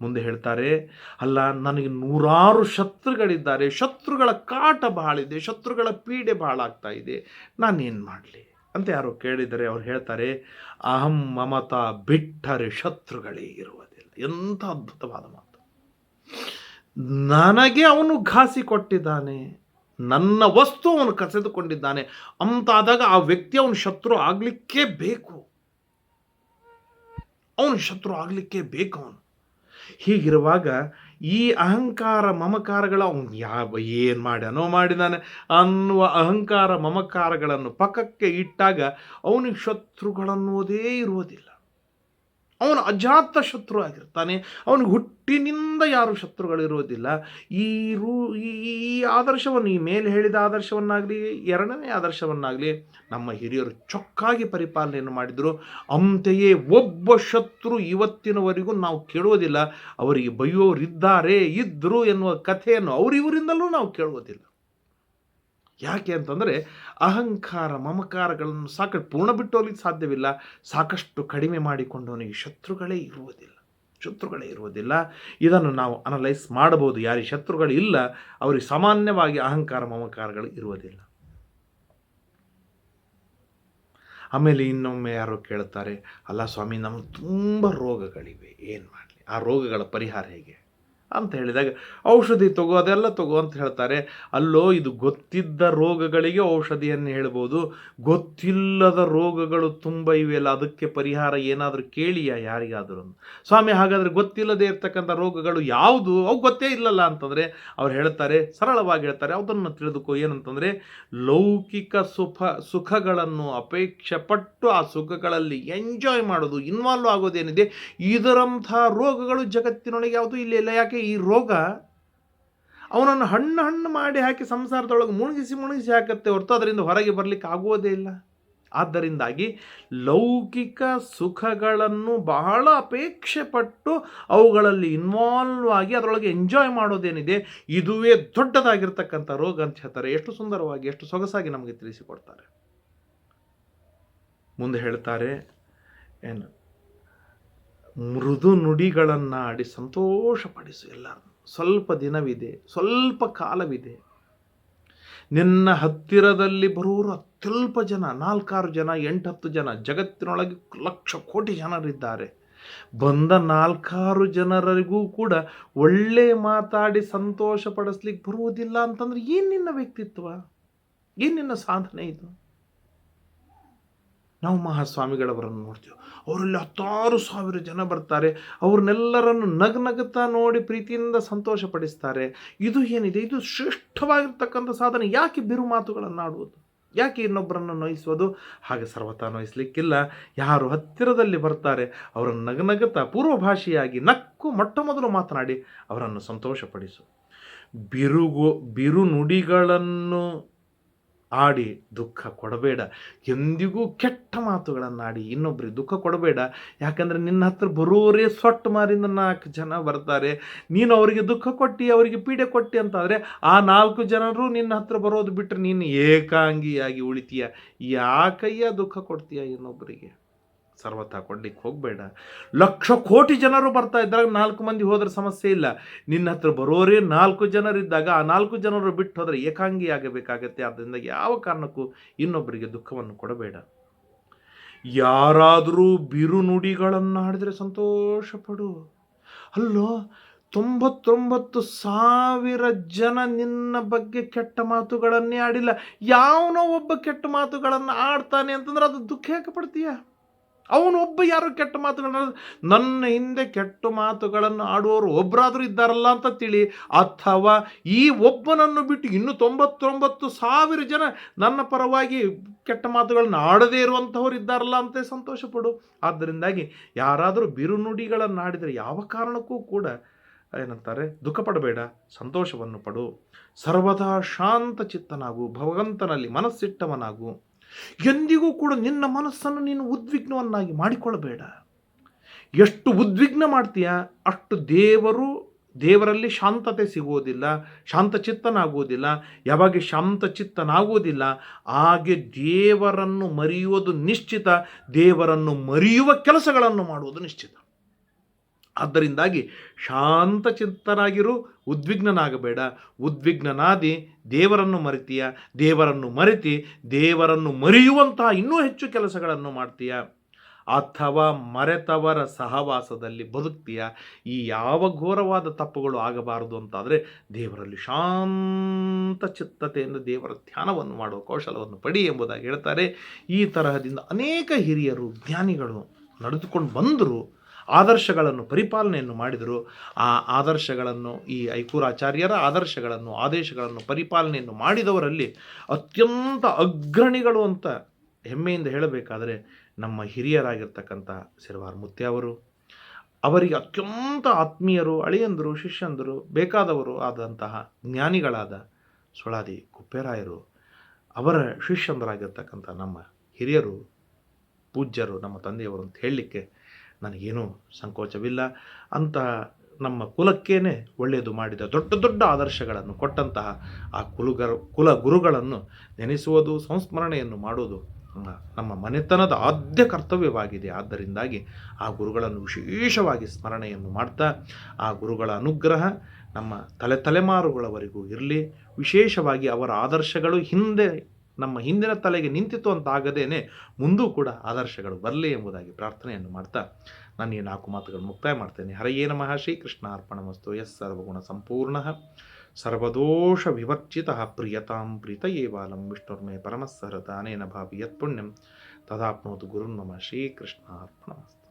ಮುಂದೆ ಹೇಳ್ತಾರೆ, ಅಲ್ಲ, ನನಗೆ ನೂರಾರು ಶತ್ರುಗಳಿದ್ದಾರೆ. ಶತ್ರುಗಳ ಕಾಟ ಬಹಳ ಇದೆ ಶತ್ರುಗಳ ಪೀಡೆ ಬಹಳ ಆಗ್ತಾ ಇದೆ. ನಾನೇನು ಮಾಡಲಿ? ಅಂತ ಯಾರು ಕೇಳಿದರೆ ಅವ್ರು ಹೇಳ್ತಾರೆ, ಅಹಂ ಮಮತಾ ಬಿಟ್ಟರೆ ಶತ್ರುಗಳೇ ಇರುವುದಿಲ್ಲ. ಎಂಥ ಅದ್ಭುತವಾದ ಮಾತು. ನನಗೆ ಅವನು ಘಾಸಿ ಕೊಟ್ಟಿದ್ದಾನೆ. ನನ್ನ ವಸ್ತು ಅವನು ಕಸಿದುಕೊಂಡಿದ್ದಾನೆ. ಅಂತಾದಾಗ ಆ ವ್ಯಕ್ತಿ ಅವನು ಶತ್ರು ಆಗಲಿಕ್ಕೇ ಬೇಕು. ಅವನು ಶತ್ರು ಆಗಲಿಕ್ಕೆ ಬೇಕು ಅವನು. ಹೀಗಿರುವಾಗ ಈ ಅಹಂಕಾರ ಮಮಕಾರಗಳ ಅವನು ಯಾವ ಏನು ಮಾಡ್ಯಾನೋ ಮಾಡಿದಾನೆ ಅನ್ನುವ ಅಹಂಕಾರ ಮಮಕಾರಗಳನ್ನು ಪಕ್ಕಕ್ಕೆ ಇಟ್ಟಾಗ ಅವನಿಗೆ ಶತ್ರುಗಳನ್ನುವುದೇ ಇರುವುದಿಲ್ಲ. ಅವನು ಅಜಾತ ಶತ್ರು ಆಗಿರ್ತಾನೆ. ಅವನಿಗೆ ಹುಟ್ಟಿನಿಂದ ಯಾರು ಶತ್ರುಗಳಿರುವುದಿಲ್ಲ. ಈ ರೂ, ಈ ಈ ಆದರ್ಶವನ್ನು, ಈ ಮೇಲೆ ಹೇಳಿದ ಆದರ್ಶವನ್ನಾಗಲಿ, ಎರಡನೇ ಆದರ್ಶವನ್ನಾಗಲಿ ನಮ್ಮ ಹಿರಿಯರು ಚೊಕ್ಕಾಗಿ ಪರಿಪಾಲನೆಯನ್ನು ಮಾಡಿದರು. ಅಂತೆಯೇ ಒಬ್ಬ ಶತ್ರು ಇವತ್ತಿನವರೆಗೂ ನಾವು ಕೇಳುವುದಿಲ್ಲ. ಅವರಿಗೆ ಬೈಯೋರಿದ್ದಾರೆ ಇದ್ದರು ಎನ್ನುವ ಕಥೆಯನ್ನು ಅವರಿವರಿಂದಲೂ ನಾವು ಕೇಳುವುದಿಲ್ಲ. ಯಾಕೆ ಅಂತಂದರೆ ಅಹಂಕಾರ, ಮಮಕಾರಗಳನ್ನು ಸಾಕಷ್ಟು ಪೂರ್ಣ ಬಿಟ್ಟು ಹೋಗ್ಲಿಕ್ಕೆ ಸಾಧ್ಯವಿಲ್ಲ. ಸಾಕಷ್ಟು ಕಡಿಮೆ ಮಾಡಿಕೊಂಡವನಿಗೆ ಶತ್ರುಗಳೇ ಇರುವುದಿಲ್ಲ. ಶತ್ರುಗಳೇ ಇರುವುದಿಲ್ಲ. ಇದನ್ನು ನಾವು ಅನಲೈಸ್ ಮಾಡಬಹುದು. ಯಾರಿಗೆ ಶತ್ರುಗಳು ಇಲ್ಲ, ಅವರಿಗೆ ಸಾಮಾನ್ಯವಾಗಿ ಅಹಂಕಾರ, ಮಮಕಾರಗಳು ಇರುವುದಿಲ್ಲ. ಆಮೇಲೆ ಇನ್ನೊಮ್ಮೆ ಯಾರೋ ಕೇಳ್ತಾರೆ, ಅಲ್ಲ ಸ್ವಾಮಿ, ನಮಗೆ ತುಂಬ ರೋಗಗಳಿವೆ. ಏನು ಮಾಡಲಿ? ಆ ರೋಗಗಳ ಪರಿಹಾರ ಹೇಗೆ? ಅಂತ ಹೇಳಿದಾಗ, ಔಷಧಿ ತಗೋ, ಅದೆಲ್ಲ ತಗೋ ಅಂತ ಹೇಳ್ತಾರೆ. ಅಲ್ಲೋ, ಇದು ಗೊತ್ತಿದ್ದ ರೋಗಗಳಿಗೆ ಔಷಧಿಯನ್ನು ಹೇಳ್ಬೋದು. ಗೊತ್ತಿಲ್ಲದ ರೋಗಗಳು ತುಂಬ ಇವೆಯಲ್ಲ, ಅದಕ್ಕೆ ಪರಿಹಾರ ಏನಾದರೂ ಕೇಳಿಯಾ ಯಾರಿಗಾದರೂ? ಸ್ವಾಮಿ, ಹಾಗಾದರೆ ಗೊತ್ತಿಲ್ಲದೆ ಇರ್ತಕ್ಕಂಥ ರೋಗಗಳು ಯಾವುದು? ಅವು ಗೊತ್ತೇ ಇಲ್ಲಲ್ಲ ಅಂತಂದರೆ, ಅವ್ರು ಹೇಳ್ತಾರೆ, ಸರಳವಾಗಿ ಹೇಳ್ತಾರೆ, ಅದನ್ನು ತಿಳಿದುಕೋ. ಏನಂತಂದರೆ, ಲೌಕಿಕ ಸುಖ ಸುಖಗಳನ್ನು ಅಪೇಕ್ಷೆ ಪಟ್ಟು ಆ ಸುಖಗಳಲ್ಲಿ ಎಂಜಾಯ್ ಮಾಡೋದು, ಇನ್ವಾಲ್ವ್ ಆಗೋದೇನಿದೆ, ಇದರಂಥ ರೋಗಗಳು ಜಗತ್ತಿನೊಳಗೆ ಯಾವುದು ಇಲ್ಲ ಇಲ್ಲ. ಯಾಕೆ? ಈ ರೋಗ ಅವನನ್ನು ಹಣ್ಣು ಹಣ್ಣು ಮಾಡಿ ಹಾಕಿ ಸಂಸಾರದೊಳಗೆ ಮುಳುಗಿಸಿ ಮುಳುಗಿಸಿ ಹಾಕುತ್ತೆ ಹೊರತು ಅದರಿಂದ ಹೊರಗೆ ಬರಲಿಕ್ಕೆ ಆಗುವುದೇ ಇಲ್ಲ. ಆದ್ದರಿಂದಾಗಿ ಲೌಕಿಕ ಸುಖಗಳನ್ನು ಬಹಳ ಅಪೇಕ್ಷೆ ಪಟ್ಟು ಅವುಗಳಲ್ಲಿ ಇನ್ವಾಲ್ವ್ ಆಗಿ ಅದರೊಳಗೆ ಎಂಜಾಯ್ ಮಾಡೋದೇನಿದೆ, ಇದುವೇ ದೊಡ್ಡದಾಗಿರ್ತಕ್ಕಂಥ ರೋಗ ಅಂತ ಹೇಳ್ತಾರೆ. ಎಷ್ಟು ಸುಂದರವಾಗಿ, ಎಷ್ಟು ಸೊಗಸಾಗಿ ನಮಗೆ ತಿಳಿಸಿಕೊಡ್ತಾರೆ. ಮುಂದೆ ಹೇಳ್ತಾರೆ, ಏನು? ಮೃದು ನುಡಿಗಳನ್ನಾಡಿ ಸಂತೋಷಪಡಿಸು ಎಲ್ಲರನ್ನು. ಸ್ವಲ್ಪ ದಿನವಿದೆ, ಸ್ವಲ್ಪ ಕಾಲವಿದೆ. ನಿನ್ನ ಹತ್ತಿರದಲ್ಲಿ ಬರುವರು ಅತ್ಯಲ್ಪ ಜನ, ನಾಲ್ಕಾರು ಜನ, ಎಂಟತ್ತು ಜನ, ಜಗತ್ತಿನೊಳಗೆ ಲಕ್ಷ ಕೋಟಿ ಜನರಿದ್ದಾರೆ. ಬಂದ ನಾಲ್ಕಾರು ಜನರಿಗೂ ಕೂಡ ಒಳ್ಳೆ ಮಾತಾಡಿ ಸಂತೋಷ ಪಡಿಸ್ಲಿಕ್ಕೆ ಬರುವುದಿಲ್ಲ ಅಂತಂದ್ರೆ ಏನು ನಿನ್ನ ವ್ಯಕ್ತಿತ್ವ? ಏನು ನಿನ್ನ ಸಾಧನೆ ಇದು? ನಾವು ಮಹಾಸ್ವಾಮಿಗಳವರನ್ನು ನೋಡ್ತೀವಿ. ಅವರಲ್ಲಿ ಹತ್ತಾರು ಸಾವಿರ ಜನ ಬರ್ತಾರೆ. ಅವ್ರನ್ನೆಲ್ಲರನ್ನು ನಗ್ ನೋಡಿ ಪ್ರೀತಿಯಿಂದ ಸಂತೋಷಪಡಿಸ್ತಾರೆ. ಇದು ಏನಿದೆ? ಇದು ಶ್ರೇಷ್ಠವಾಗಿರ್ತಕ್ಕಂಥ ಸಾಧನೆ. ಯಾಕೆ ಬಿರು ಮಾತುಗಳನ್ನು ಆಡುವುದು? ಯಾಕೆ ಇನ್ನೊಬ್ಬರನ್ನು ನೋಯಿಸುವುದು? ಹಾಗೆ ಸರ್ವತಾ ನೋಯಿಸ್ಲಿಕ್ಕಿಲ್ಲ. ಯಾರು ಹತ್ತಿರದಲ್ಲಿ ಬರ್ತಾರೆ, ಅವರನ್ನು ನಗನಗುತ್ತಾ ಪೂರ್ವಭಾಷೆಯಾಗಿ ನಕ್ಕು ಮೊಟ್ಟ ಮೊದಲು ಮಾತನಾಡಿ ಅವರನ್ನು ಸಂತೋಷಪಡಿಸು. ಬಿರುಗು, ಬಿರು ನುಡಿಗಳನ್ನು ಆಡಿ ದುಃಖ ಕೊಡಬೇಡ. ಎಂದಿಗೂ ಕೆಟ್ಟ ಮಾತುಗಳನ್ನಾಡಿ ಇನ್ನೊಬ್ಬರಿಗೆ ದುಃಖ ಕೊಡಬೇಡ. ಯಾಕಂದರೆ ನಿನ್ನ ಹತ್ರ ಬರೋರೇ ಸೊಟ್ಟು ಮಾರಿಂದ ನಾಲ್ಕು ಜನ ಬರ್ತಾರೆ. ನೀನು ಅವರಿಗೆ ದುಃಖ ಕೊಟ್ಟು, ಅವರಿಗೆ ಪೀಡೆ ಕೊಟ್ಟಿ ಅಂತಾದರೆ ಆ ನಾಲ್ಕು ಜನರು ನಿನ್ನ ಹತ್ರ ಬರೋದು ಬಿಟ್ಟರೆ ನೀನು ಏಕಾಂಗಿಯಾಗಿ ಉಳಿತೀಯ. ಯಾಕಯ್ಯ ದುಃಖ ಕೊಡ್ತೀಯ ಇನ್ನೊಬ್ಬರಿಗೆ ಸರ್ವತಾ ಕೊಡ್ಲಿಕ್ಕೆ ಹೋಗಬೇಡ. ಲಕ್ಷ ಕೋಟಿ ಜನರು ಬರ್ತಾ ಇದ್ದಾಗ ನಾಲ್ಕು ಮಂದಿ ಹೋದ್ರೆ ಸಮಸ್ಯೆ ಇಲ್ಲ. ನಿನ್ನ ಹತ್ರ ಬರೋರೇ ನಾಲ್ಕು ಜನರಿದ್ದಾಗ ಆ ನಾಲ್ಕು ಜನರು ಬಿಟ್ಟು ಹೋದರೆ ಏಕಾಂಗಿ ಆಗಬೇಕಾಗತ್ತೆ. ಆದ್ದರಿಂದ ಯಾವ ಕಾರಣಕ್ಕೂ ಇನ್ನೊಬ್ಬರಿಗೆ ದುಃಖವನ್ನು ಕೊಡಬೇಡ. ಯಾರಾದರೂ ಬಿರು ನುಡಿಗಳನ್ನು ಆಡಿದರೆ ಸಂತೋಷಪಡು. ಅಲ್ಲೋ, ತೊಂಬತ್ತೊಂಬತ್ತು ಸಾವಿರ ಜನ ನಿನ್ನ ಬಗ್ಗೆ ಕೆಟ್ಟ ಮಾತುಗಳನ್ನೇ ಆಡಿಲ್ಲ. ಯಾವನೋ ಒಬ್ಬ ಕೆಟ್ಟ ಮಾತುಗಳನ್ನು ಆಡ್ತಾನೆ ಅಂತಂದ್ರೆ ಅದು ದುಃಖ ಯಾಕೆ ಪಡ್ತೀಯ? ಅವನೊಬ್ಬ ಯಾರು ಕೆಟ್ಟ ಮಾತುಗಳನ್ನ ನನ್ನ ಹಿಂದೆ ಕೆಟ್ಟ ಮಾತುಗಳನ್ನು ಆಡುವವರು ಒಬ್ಬರಾದರೂ ಇದ್ದಾರಲ್ಲ ಅಂತ ತಿಳಿ, ಅಥವಾ ಈ ಒಬ್ಬನನ್ನು ಬಿಟ್ಟು ಇನ್ನು ತೊಂಬತ್ತೊಂಬತ್ತು ಸಾವಿರ ಜನ ನನ್ನ ಪರವಾಗಿ ಕೆಟ್ಟ ಮಾತುಗಳನ್ನು ಆಡದೇ ಇರುವಂಥವ್ರು ಇದ್ದಾರಲ್ಲ ಅಂತ ಸಂತೋಷ ಪಡು ಆದ್ದರಿಂದಾಗಿ ಯಾರಾದರೂ ಬಿರುನುಡಿಗಳನ್ನು ಆಡಿದರೆ ಯಾವ ಕಾರಣಕ್ಕೂ ಕೂಡ ಏನಂತಾರೆ ದುಃಖ ಪಡಬೇಡ ಸಂತೋಷವನ್ನು ಪಡು. ಸರ್ವದಾ ಶಾಂತ ಚಿತ್ತನಾಗು, ಭಗವಂತನಲ್ಲಿ ಮನಸ್ಸಿಟ್ಟವನಾಗು. ಎಂದಿಗೂ ಕೂಡ ನಿನ್ನ ಮನಸ್ಸನ್ನು ನೀನು ಉದ್ವಿಗ್ನವನ್ನಾಗಿ ಮಾಡಿಕೊಳ್ಳಬೇಡ. ಎಷ್ಟು ಉದ್ವಿಗ್ನ ಮಾಡ್ತೀಯ, ಅಷ್ಟು ದೇವರು, ದೇವರಲ್ಲಿ ಶಾಂತತೆ ಸಿಗುವುದಿಲ್ಲ, ಶಾಂತಚಿತ್ತನಾಗುವುದಿಲ್ಲ. ಯಾವಾಗ ಶಾಂತಚಿತ್ತನಾಗುವುದಿಲ್ಲ, ಹಾಗೆ ದೇವರನ್ನು ಮರೆಯುವುದು ನಿಶ್ಚಿತ, ದೇವರನ್ನು ಮರೆಯುವ ಕೆಲಸಗಳನ್ನು ಮಾಡುವುದು ನಿಶ್ಚಿತ. ಆದ್ದರಿಂದಾಗಿ ಶಾಂತಚಿತ್ತನಾಗಿರು, ಉದ್ವಿಗ್ನನಾಗಬೇಡ. ಉದ್ವಿಗ್ನನಾದಿ, ದೇವರನ್ನು ಮರಿತೀಯ. ದೇವರನ್ನು ಮರೆತಿ, ದೇವರನ್ನು ಮರೆಯುವಂತಹ ಇನ್ನೂ ಹೆಚ್ಚು ಕೆಲಸಗಳನ್ನು ಮಾಡ್ತೀಯ. ಅಥವಾ ಮರೆತವರ ಸಹವಾಸದಲ್ಲಿ ಬದುಕ್ತೀಯ. ಈ ಯಾವ ಘೋರವಾದ ತಪ್ಪುಗಳು ಆಗಬಾರದು ಅಂತಾದರೆ, ದೇವರಲ್ಲಿ ಶಾಂತ ಚಿತ್ತತೆಯಿಂದ ದೇವರ ಧ್ಯಾನವನ್ನು ಮಾಡುವ ಕೌಶಲವನ್ನು ಪಡಿ ಎಂಬುದಾಗಿ ಹೇಳ್ತಾರೆ. ಈ ತರಹದಿಂದ ಅನೇಕ ಹಿರಿಯರು, ಜ್ಞಾನಿಗಳು ನಡೆದುಕೊಂಡು ಬಂದರು ಆದರ್ಶಗಳನ್ನು ಪರಿಪಾಲನೆಯನ್ನು ಮಾಡಿದರು. ಆ ಆದರ್ಶಗಳನ್ನು ಈ ಐಕೂರಾಚಾರ್ಯರ ಆದರ್ಶಗಳನ್ನು, ಆದೇಶಗಳನ್ನು ಪರಿಪಾಲನೆಯನ್ನು ಮಾಡಿದವರಲ್ಲಿ ಅತ್ಯಂತ ಅಗ್ರಣಿಗಳು ಅಂತ ಹೆಮ್ಮೆಯಿಂದ ಹೇಳಬೇಕಾದರೆ ನಮ್ಮ ಹಿರಿಯರಾಗಿರ್ತಕ್ಕಂಥ ಸಿರ್ವಾರ್ ಮುತ್ಯ ಅವರು. ಅವರಿಗೆ ಅತ್ಯಂತ ಆತ್ಮೀಯರು, ಅಳಿಯಂದರು, ಶಿಷ್ಯಂದರು, ಬೇಕಾದವರು ಆದಂತಹ ಜ್ಞಾನಿಗಳಾದ ಸುಳಾದಿ ಕುಪ್ಪೇರಾಯರು. ಅವರ ಶಿಷ್ಯಂದರಾಗಿರ್ತಕ್ಕಂಥ ನಮ್ಮ ಹಿರಿಯರು, ಪೂಜ್ಯರು, ನಮ್ಮ ತಂದೆಯವರು ಅಂತ ಹೇಳಲಿಕ್ಕೆ ನನಗೇನೂ ಸಂಕೋಚವಿಲ್ಲ. ಅಂತ ನಮ್ಮ ಕುಲಕ್ಕೇನೆ ಒಳ್ಳೆಯದು ಮಾಡಿದ ದೊಡ್ಡ ದೊಡ್ಡ ಆದರ್ಶಗಳನ್ನು ಕೊಟ್ಟಂತಹ ಆ ಕುಲುಗರು ಕುಲ ಗುರುಗಳನ್ನು ನೆನೆಸುವುದು, ಸಂಸ್ಮರಣೆಯನ್ನು ಮಾಡುವುದು ನಮ್ಮ ಮನೆತನದ ಆದ್ಯ ಕರ್ತವ್ಯವಾಗಿದೆ. ಆದ್ದರಿಂದಾಗಿ ಆ ಗುರುಗಳನ್ನು ವಿಶೇಷವಾಗಿ ಸ್ಮರಣೆಯನ್ನು ಮಾಡ್ತಾ, ಆ ಗುರುಗಳ ಅನುಗ್ರಹ ನಮ್ಮ ತಲೆ ತಲೆಮಾರುಗಳವರೆಗೂ ಇರಲಿ. ವಿಶೇಷವಾಗಿ ಅವರ ಆದರ್ಶಗಳು ಹಿಂದೆ ನಮ್ಮ ಹಿಂದಿನ ತಲೆಗೆ ನಿಂತಿತು ಅಂತ ಆಗದೇನೆ ಮುಂದೂ ಕೂಡ ಆದರ್ಶಗಳು ಬರಲಿ ಎಂಬುದಾಗಿ ಪ್ರಾರ್ಥನೆಯನ್ನು ಮಾಡ್ತಾ ನಾನು ಈ ನಾಲ್ಕು ಮಾತುಗಳನ್ನು ಮುಕ್ತಾಯ ಮಾಡ್ತೇನೆ. ಹರಯೇ ನಮಃ. ಶ್ರೀಕೃಷ್ಣ ಅರ್ಪಣಮಸ್ತು. ಎಸ್ ಸರ್ವಗುಣ ಸಂಪೂರ್ಣ. ಸರ್ವದೋಷ ವಿವರ್ಜಿತ ಪ್ರಿಯತಾಂ ಪ್ರೀತಯೇ ಬಾಲಂ ವಿಷ್ಣುರ್ಮೇ ಪರಮಸ್ಸರದಾನೇನ ಭಾವಿ ಯತ್ಪುಣ್ಯಂ. ತದಾಪ್ನೋದು ಗುರುನ್ ಮಮ ಶ್ರೀಕೃಷ್ಣ ಅರ್ಪಣಮಸ್ತು.